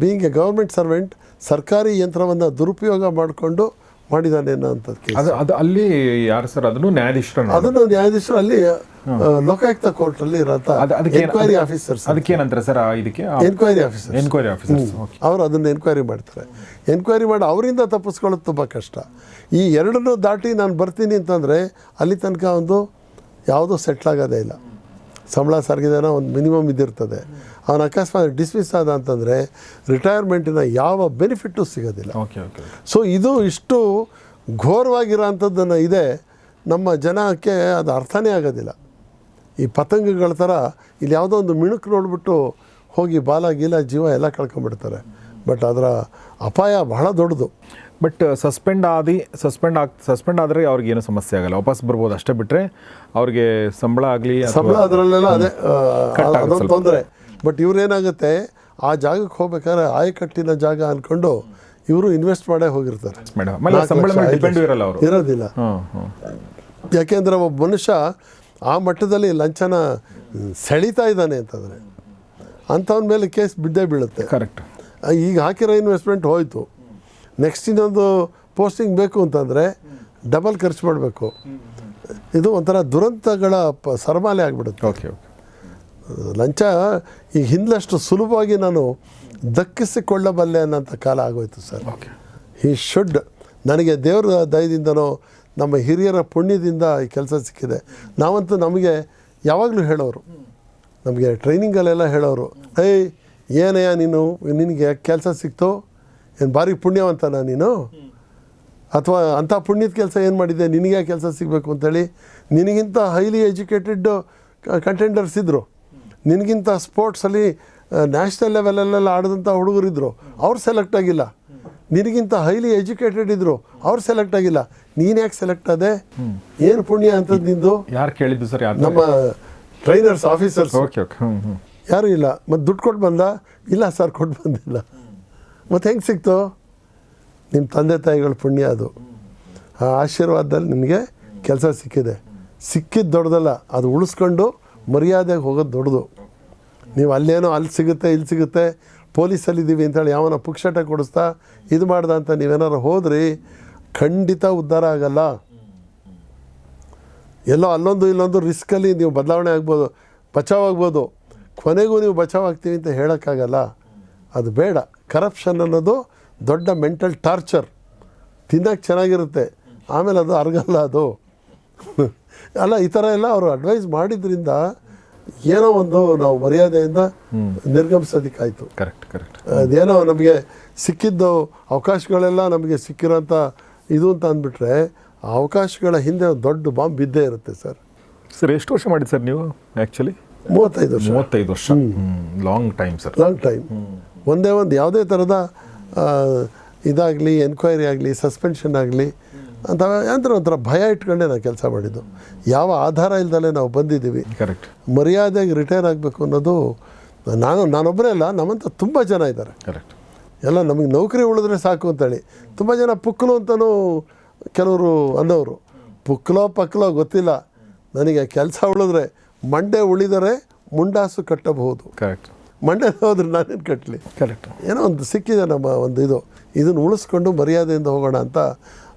being a government servant ಸರ್ಕಾರಿ ಯಂತ್ರವನ್ನು ದುರುಪಯೋಗ ಮಾಡಿಕೊಂಡು ಮಾಡಿದ್ದಾನೆ ಅಂತ ಅದು ಅದು ಅಲ್ಲಿ ಯಾರು ಸರ್? ಅದನ್ನು ನ್ಯಾಯಾಧೀಶರು ಅದನ್ನು ನ್ಯಾಯಾಧೀಶರು ಅಲ್ಲಿ ಲೋಕಾಯುಕ್ತ ಕೋರ್ಟ್ ಅಲ್ಲಿ ಎನ್ಕ್ವೈರಿ ಆಫೀಸರ್ಸ್ ಅದಕ್ಕೇನಂತಾರೆ ಸರ್ ಇದಕ್ಕೆ? ಎನ್ಕ್ವೈರಿ ಆಫೀಸರ್ ಎನ್ಕ್ವೈರಿ ಆಫೀಸರ್ ಅವರು ಅದನ್ನ ಎನ್ಕ್ವೈರಿ ಮಾಡ್ತಾರೆ. ಎನ್ಕ್ವೈರಿ ಮಾಡಿ ಅವರಿಂದ ತಪ್ಪಿಸ್ಕೊಳ್ಳೋದು ತುಂಬ ಕಷ್ಟ. ಈ ಎರಡನ್ನೂ ದಾಟಿ ನಾನು ಬರ್ತೀನಿ ಅಂತಂದರೆ ಅಲ್ಲಿ ತನಕ ಒಂದು ಯಾವುದೂ ಸೆಟ್ಲ್ ಆಗೋದೇ ಇಲ್ಲ. ಸಂಬಳ ಸರ್ಗಿದಾನ ಒಂದು ಮಿನಿಮಮ್ ಇದಿರ್ತದೆ ಅವನ ಅಕಸ್ಮಾತ್ ಡಿಸ್ಮಿಸ್ ಆದ ಅಂತಂದರೆ ರಿಟೈರ್ಮೆಂಟಿನ ಯಾವ ಬೆನಿಫಿಟ್ಟು ಸಿಗೋದಿಲ್ಲ. ಓಕೆ ಓಕೆ ಸೊ ಇದು ಇಷ್ಟು ಘೋರವಾಗಿರೋಂಥದ್ದನ್ನು ಇದೆ. ನಮ್ಮ ಜನಕ್ಕೆ ಅದು ಅರ್ಥನೇ ಆಗೋದಿಲ್ಲ. ಈ ಪತಂಗಗಳ ಥರ ಇಲ್ಲಿ ಯಾವುದೋ ಒಂದು ಮಿಣುಕು ನೋಡಿಬಿಟ್ಟು ಹೋಗಿ ಬಾಲ ಗೀಲ ಜೀವ ಎಲ್ಲ ಕಳ್ಕೊಂಡ್ಬಿಡ್ತಾರೆ. ಬಟ್ ಅದರ ಅಪಾಯ ಬಹಳ ದೊಡ್ಡದು. ಬಟ್ ಸಸ್ಪೆಂಡ್ ಆದಿ ಸಸ್ಪೆಂಡ್ ಆಗ್ ಸಸ್ಪೆಂಡ್ ಆದರೆ ಅವ್ರಿಗೆ ಏನು ಸಮಸ್ಯೆ ಆಗಲ್ಲ. ವಾಪಸ್ ಬರ್ಬೋದು ಅಷ್ಟೇ ಬಿಟ್ಟರೆ ಅವ್ರಿಗೆ ಸಂಬಳ ಆಗಲಿ ಸಂಬಳ ಅದರಲ್ಲೆಲ್ಲ ಅದೇ ಅದೊಂದು. ತೊಂದರೆ. ಬಟ್ ಇವ್ರೇನಾಗುತ್ತೆ ಆ ಜಾಗಕ್ಕೆ ಹೋಗ್ಬೇಕಾದ್ರೆ ಆಯಕಟ್ಟಿನ ಜಾಗ ಅಂದ್ಕೊಂಡು ಇವರು ಇನ್ವೆಸ್ಟ್ ಮಾಡೇ ಹೋಗಿರ್ತಾರೆ. ಮೇಡಮ್ ಇರೋದಿಲ್ಲ. ಯಾಕೆಂದರೆ ಒಬ್ಬ ಮನುಷ್ಯ ಆ ಮಟ್ಟದಲ್ಲಿ ಲಂಚನ ಸೆಳೀತಾ ಇದ್ದಾನೆ ಅಂತಂದರೆ ಅಂಥವನ ಮೇಲೆ ಕೇಸ್ ಬಿದ್ದೇ ಬೀಳುತ್ತೆ. ಕರೆಕ್ಟ್ ಈಗ ಹಾಕಿರೋ ಇನ್ವೆಸ್ಟ್ಮೆಂಟ್ ಹೋಯಿತು. ನೆಕ್ಸ್ಟ್ ಇನ್ನೊಂದು ಪೋಸ್ಟಿಂಗ್ ಬೇಕು ಅಂತಂದರೆ ಡಬಲ್ ಖರ್ಚು ಮಾಡಬೇಕು. ಇದು ಒಂಥರ ದುರಂತಗಳ ಪ ಸರಮಾಲೆ ಆಗಿಬಿಡುತ್ತೆ. ಓಕೆ ಓಕೆ ಲಂಚ ಈಗ ಹಿಂದಷ್ಟು ಸುಲಭವಾಗಿ ನಾನು ದಕ್ಕಿಸಿಕೊಳ್ಳಬಲ್ಲೆ ಅನ್ನೋಂಥ ಕಾಲ ಆಗೋಯ್ತು ಸರ್. ಓಕೆ ಈ ಶುಡ್ ನನಗೆ ದೇವರ ದಯದಿಂದನೋ ನಮ್ಮ ಹಿರಿಯರ ಪುಣ್ಯದಿಂದ ಈ ಕೆಲಸ ಸಿಕ್ಕಿದೆ. ನಾವಂತೂ ನಮಗೆ ಯಾವಾಗಲೂ ಹೇಳೋರು. ನಮಗೆ ಟ್ರೈನಿಂಗಲ್ಲೆಲ್ಲ ಹೇಳೋರು. ಏಯ್ ಏನಯ್ಯ ನೀನು, ನಿನಗೆ ಕೆಲಸ ಸಿಕ್ತು? ಏನು ಭಾರಿ ಪುಣ್ಯವಂತನ ನೀನು? ಅಥವಾ ಅಂಥ ಪುಣ್ಯದ ಕೆಲಸ ಏನು ಮಾಡಿದೆ? ನಿನಗೆ ಕೆಲಸ ಸಿಗಬೇಕು ಅಂತೇಳಿ ನಿನಗಿಂತ ಹೈಲಿ ಎಜುಕೇಟೆಡ್ ಕಂಟೆಂಡರ್ಸ್ ಇದ್ದರು ನಿನಗಿಂತ ಸ್ಪೋರ್ಟ್ಸಲ್ಲಿ ನ್ಯಾಷನಲ್ ಲೆವೆಲಲ್ಲೆಲ್ಲ ಆಡಿದಂಥ ಹುಡುಗರಿದ್ದರು ಅವ್ರು ಸೆಲೆಕ್ಟ್ ಆಗಿಲ್ಲ. ನಿನಗಿಂತ ಹೈಲಿ ಎಜುಕೇಟೆಡ್ ಇದ್ರು ಅವ್ರು ಸೆಲೆಕ್ಟ್ ಆಗಿಲ್ಲ. ನೀನು ಯಾಕೆ ಸೆಲೆಕ್ಟ್ ಆದೆ? ಏನು ಪುಣ್ಯ ಅಂತದ್ದು ನಿಂದು? ಯಾರು ಕೇಳಿದ್ದು ಸರ್ ಯಾರು ನಮ್ಮ ಟ್ರೈನರ್ಸ್ ಆಫೀಸರ್ಸ್ ಓಕೆ ಓಕೆ ಯಾರೂ ಇಲ್ಲ. ಮತ್ತು ದುಡ್ಡು ಕೊಟ್ಟು ಬಂದ? ಇಲ್ಲ ಸರ್ ಕೊಟ್ಟು ಬಂದಿಲ್ಲ. ಮತ್ತು ಹೆಂಗೆ ಸಿಕ್ತು? ನಿಮ್ಮ ತಂದೆ ತಾಯಿಗಳ ಪುಣ್ಯ ಅದು. ಆ ಆಶೀರ್ವಾದದಲ್ಲಿ ನಿಮಗೆ ಕೆಲಸ ಸಿಕ್ಕಿದೆ. ಸಿಕ್ಕಿದ್ದು ದೊಡ್ಡದಲ್ಲ ಅದು ಉಳಿಸ್ಕೊಂಡು ಮರ್ಯಾದೆಗೆ ಹೋಗೋದು ದೊಡ್ಡದು. ನೀವು ಅಲ್ಲೇನೋ ಅಲ್ಲಿ ಸಿಗುತ್ತೆ ಇಲ್ಲಿ ಸಿಗುತ್ತೆ ಪೊಲೀಸಲ್ಲಿದ್ದೀವಿ ಅಂತೇಳಿ ಯಾವನ ಪುಕ್ಷಟ ಕೊಡಿಸ್ತಾ ಇದು ಮಾಡ್ದ ಅಂತ ನೀವೇನಾರು ಹೋದ್ರಿ, ಖಂಡಿತ ಉದ್ಧಾರ ಆಗಲ್ಲ. ಎಲ್ಲೋ ಅಲ್ಲೊಂದು ಇಲ್ಲೊಂದು ರಿಸ್ಕಲ್ಲಿ ನೀವು ಬದಲಾವಣೆ ಆಗ್ಬೋದು, ಬಚಾವ್ ಆಗ್ಬೋದು, ಕೊನೆಗೂ ನೀವು ಬಚಾವ್ ಆಗ್ತೀವಿ ಅಂತ ಹೇಳೋಕ್ಕಾಗಲ್ಲ. ಅದು ಬೇಡ. ಕರಪ್ಷನ್ ಅನ್ನೋದು ದೊಡ್ಡ ಮೆಂಟಲ್ ಟಾರ್ಚರ್ ತಿನ್ನೋಕ್ಕೆ ಚೆನ್ನಾಗಿರುತ್ತೆ. ಆಮೇಲೆ ಅದು ಅರ್ಗಲ್ಲ ಅದು. (laughs) ಅಲ್ಲ, ಈ ಥರ ಎಲ್ಲ ಅವರು ಅಡ್ವೈಸ್ ಮಾಡಿದ್ರಿಂದ ಏನೋ ಒಂದು ನಾವು ಮರ್ಯಾದೆಯಿಂದ ನಿರ್ಗಮಿಸೋದಕ್ಕಾಯಿತು. ಕರೆಕ್ಟ್ ಕರೆಕ್ಟ್ ಅದೇನೋ ನಮಗೆ ಸಿಕ್ಕಿದ್ದು ಅವಕಾಶಗಳೆಲ್ಲ ನಮಗೆ ಸಿಕ್ಕಿರೋಂಥ ಇದು ಅಂತ ಅಂದ್ಬಿಟ್ರೆ ಆ ಅವಕಾಶಗಳ ಹಿಂದೆ ಒಂದು ದೊಡ್ಡ ಬಾಂಬ್ ಬಿದ್ದೇ ಇರುತ್ತೆ ಸರ್. ಸರ್ ಎಷ್ಟು ವರ್ಷ ಮಾಡಿದ್ದು ಸರ್ ನೀವು ಆ್ಯಕ್ಚುಲಿ ಮೂವತ್ತೈದು ವರ್ಷ. ಮೂವತ್ತೈದು ವರ್ಷ. Long time sir long time ಒಂದೇ ಒಂದು ಯಾವುದೇ ಥರದ ಇದಾಗಲಿ ಎನ್ಕ್ವೈರಿ ಆಗಲಿ ಸಸ್ಪೆನ್ಷನ್ ಆಗಲಿ ಅಂತ ಅಂದ್ರೆ ಒಂಥರ ಭಯ ಇಟ್ಕೊಂಡೆ ನಾನು ಕೆಲಸ ಮಾಡಿದ್ದು. ಯಾವ ಆಧಾರ ಇಲ್ದಲೇ ನಾವು ಬಂದಿದ್ದೀವಿ. ಕರೆಕ್ಟ್ ಮರ್ಯಾದೆಗೆ ರಿಟೈರ್ ಆಗಬೇಕು ಅನ್ನೋದು ನಾನು ನಾನೊಬ್ಬರೇ ಅಲ್ಲ ನಮ್ಮಂಥ ತುಂಬ ಜನ ಇದ್ದಾರೆ. ಕರೆಕ್ಟ್ ಎಲ್ಲ ನಮಗೆ ನೌಕರಿ ಉಳಿದ್ರೆ ಸಾಕು ಅಂತೇಳಿ. ತುಂಬ ಜನ ಪುಕ್ಕಲು ಅಂತಲೂ ಕೆಲವರು ಅನ್ನೋರು. ಪುಕ್ಕಲೋ ಪಕ್ಕಲೋ ಗೊತ್ತಿಲ್ಲ. ನನಗೆ ಕೆಲಸ ಉಳಿದ್ರೆ ಮಂಡೆ ಉಳಿದರೆ ಮುಂಡಾಸು ಕಟ್ಟಬಹುದು. ಕರೆಕ್ಟ್ ಮಂಡೆ ಹೋದ್ರೆ ನಾನೇನು ಕಟ್ಟಲಿ ಕರೆಕ್ಟ್ ಏನೋ ಒಂದು ಸಿಕ್ಕಿದೆ ನಮ್ಮ ಒಂದು ಇದು. ಇದನ್ನು ಉಳಿಸ್ಕೊಂಡು ಮರ್ಯಾದೆಯಿಂದ ಹೋಗೋಣ ಅಂತ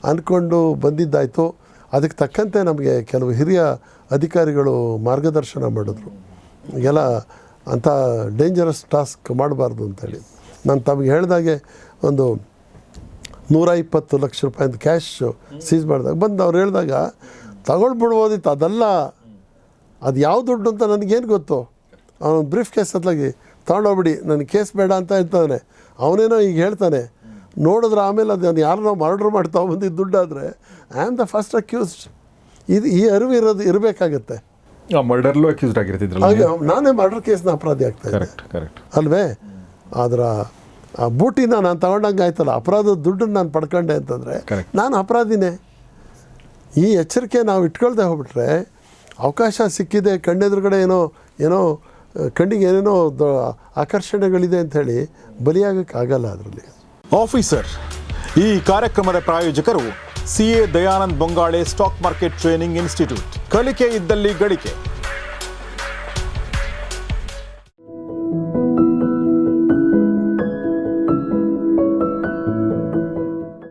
ಅಂದ್ಕೊಂಡು ಬಂದಿದ್ದಾಯಿತು. ಅದಕ್ಕೆ ತಕ್ಕಂತೆ ನಮಗೆ ಕೆಲವು ಹಿರಿಯ ಅಧಿಕಾರಿಗಳು ಮಾರ್ಗದರ್ಶನ ಮಾಡಿದ್ರು. ಎಲ್ಲ ಅಂಥ ಡೇಂಜರಸ್ ಟಾಸ್ಕ್ ಮಾಡಬಾರ್ದು ಅಂತೇಳಿ. ನಾನು ತಮಗೆ ಹೇಳಿದಾಗೆ ಒಂದು ನೂರ ಇಪ್ಪತ್ತು ಲಕ್ಷ ಅಂತ ಕ್ಯಾಶ್ ಸೀಸ್ ಮಾಡಿದಾಗ ಬಂದು ಅವ್ರು ಹೇಳಿದಾಗ, ತಗೊಳ್ಬಿಡ್ಬೋದಿತ್ತು, ಅದೆಲ್ಲ. ಅದು ಯಾವ ದುಡ್ಡು ಅಂತ ನನಗೇನು ಗೊತ್ತು? ಅವನು ಬ್ರೀಫ್ ಕೇಸ್ ಹತ್ಲಾಗಿ ತಗೊಂಡೋಗ್ಬಿಡಿ, ನನಗೆ ಕೇಸ್ ಬೇಡ ಅಂತ ಹೇಳ್ತಾನೆ. ಅವನೇನೋ ಈಗ ಹೇಳ್ತಾನೆ. ನೋಡಿದ್ರೆ ಆಮೇಲೆ ಅದು ನಾವು ಮರ್ಡ್ರ್ ಮಾಡಿ ತೊಗೊಂಬಂದಿದ್ದು ದುಡ್ಡಾದರೆ I am the first accused ಇದು ಈ ಅರಿವು ಇರೋದು ಇರಬೇಕಾಗತ್ತೆ. ಮರ್ಡರ್ಲು ಅಕ್ಯೂಸ್ಡ್ ಆಗಿರ್ತಿದ್ರಲ್ಲ ಹಾಗೆ ನಾನೇ ಮರ್ಡರ್ ಕೇಸ್ನ ಅಪರಾಧಿ ಆಗ್ತಾ ಕರೆಕ್ಟ್ ಕರೆಕ್ಟ್ ಅಲ್ವೇ? ಅದರ ಆ ಬೂಟಿನ ನಾನು ತಗೊಂಡಂಗೆ ಆಯ್ತಲ್ಲ ಅಪರಾಧದ ದುಡ್ಡನ್ನು ನಾನು ಪಡ್ಕೊಂಡೆ ಅಂತಂದರೆ. ನಾನು ಅಪರಾಧಿನೇ. ಈ ಎಚ್ಚರಿಕೆ ನಾವು ಇಟ್ಕೊಳ್ದೆ ಹೋಗ್ಬಿಟ್ರೆ ಅವಕಾಶ ಸಿಕ್ಕಿದೆ ಕಣ್ಣೆದುರುಗಡೆ ಏನೋ ಏನೋ ಕಣ್ಣಿಗೆ ಏನೇನೋ ದೊ ಆಕರ್ಷಣೆಗಳಿದೆ ಅಂಥೇಳಿ ಬಲಿಯಾಗೋಕ್ಕಾಗಲ್ಲ ಅದರಲ್ಲಿ. ಆಫೀಸರ್ ಈ ಕಾರ್ಯಕ್ರಮದ ಪ್ರಾಯೋಜಕರು CA Dayanand Bongale stock market training institute. ಕಲಿಕೆ ಇದ್ದಲ್ಲಿ ಗಳಿಕೆ.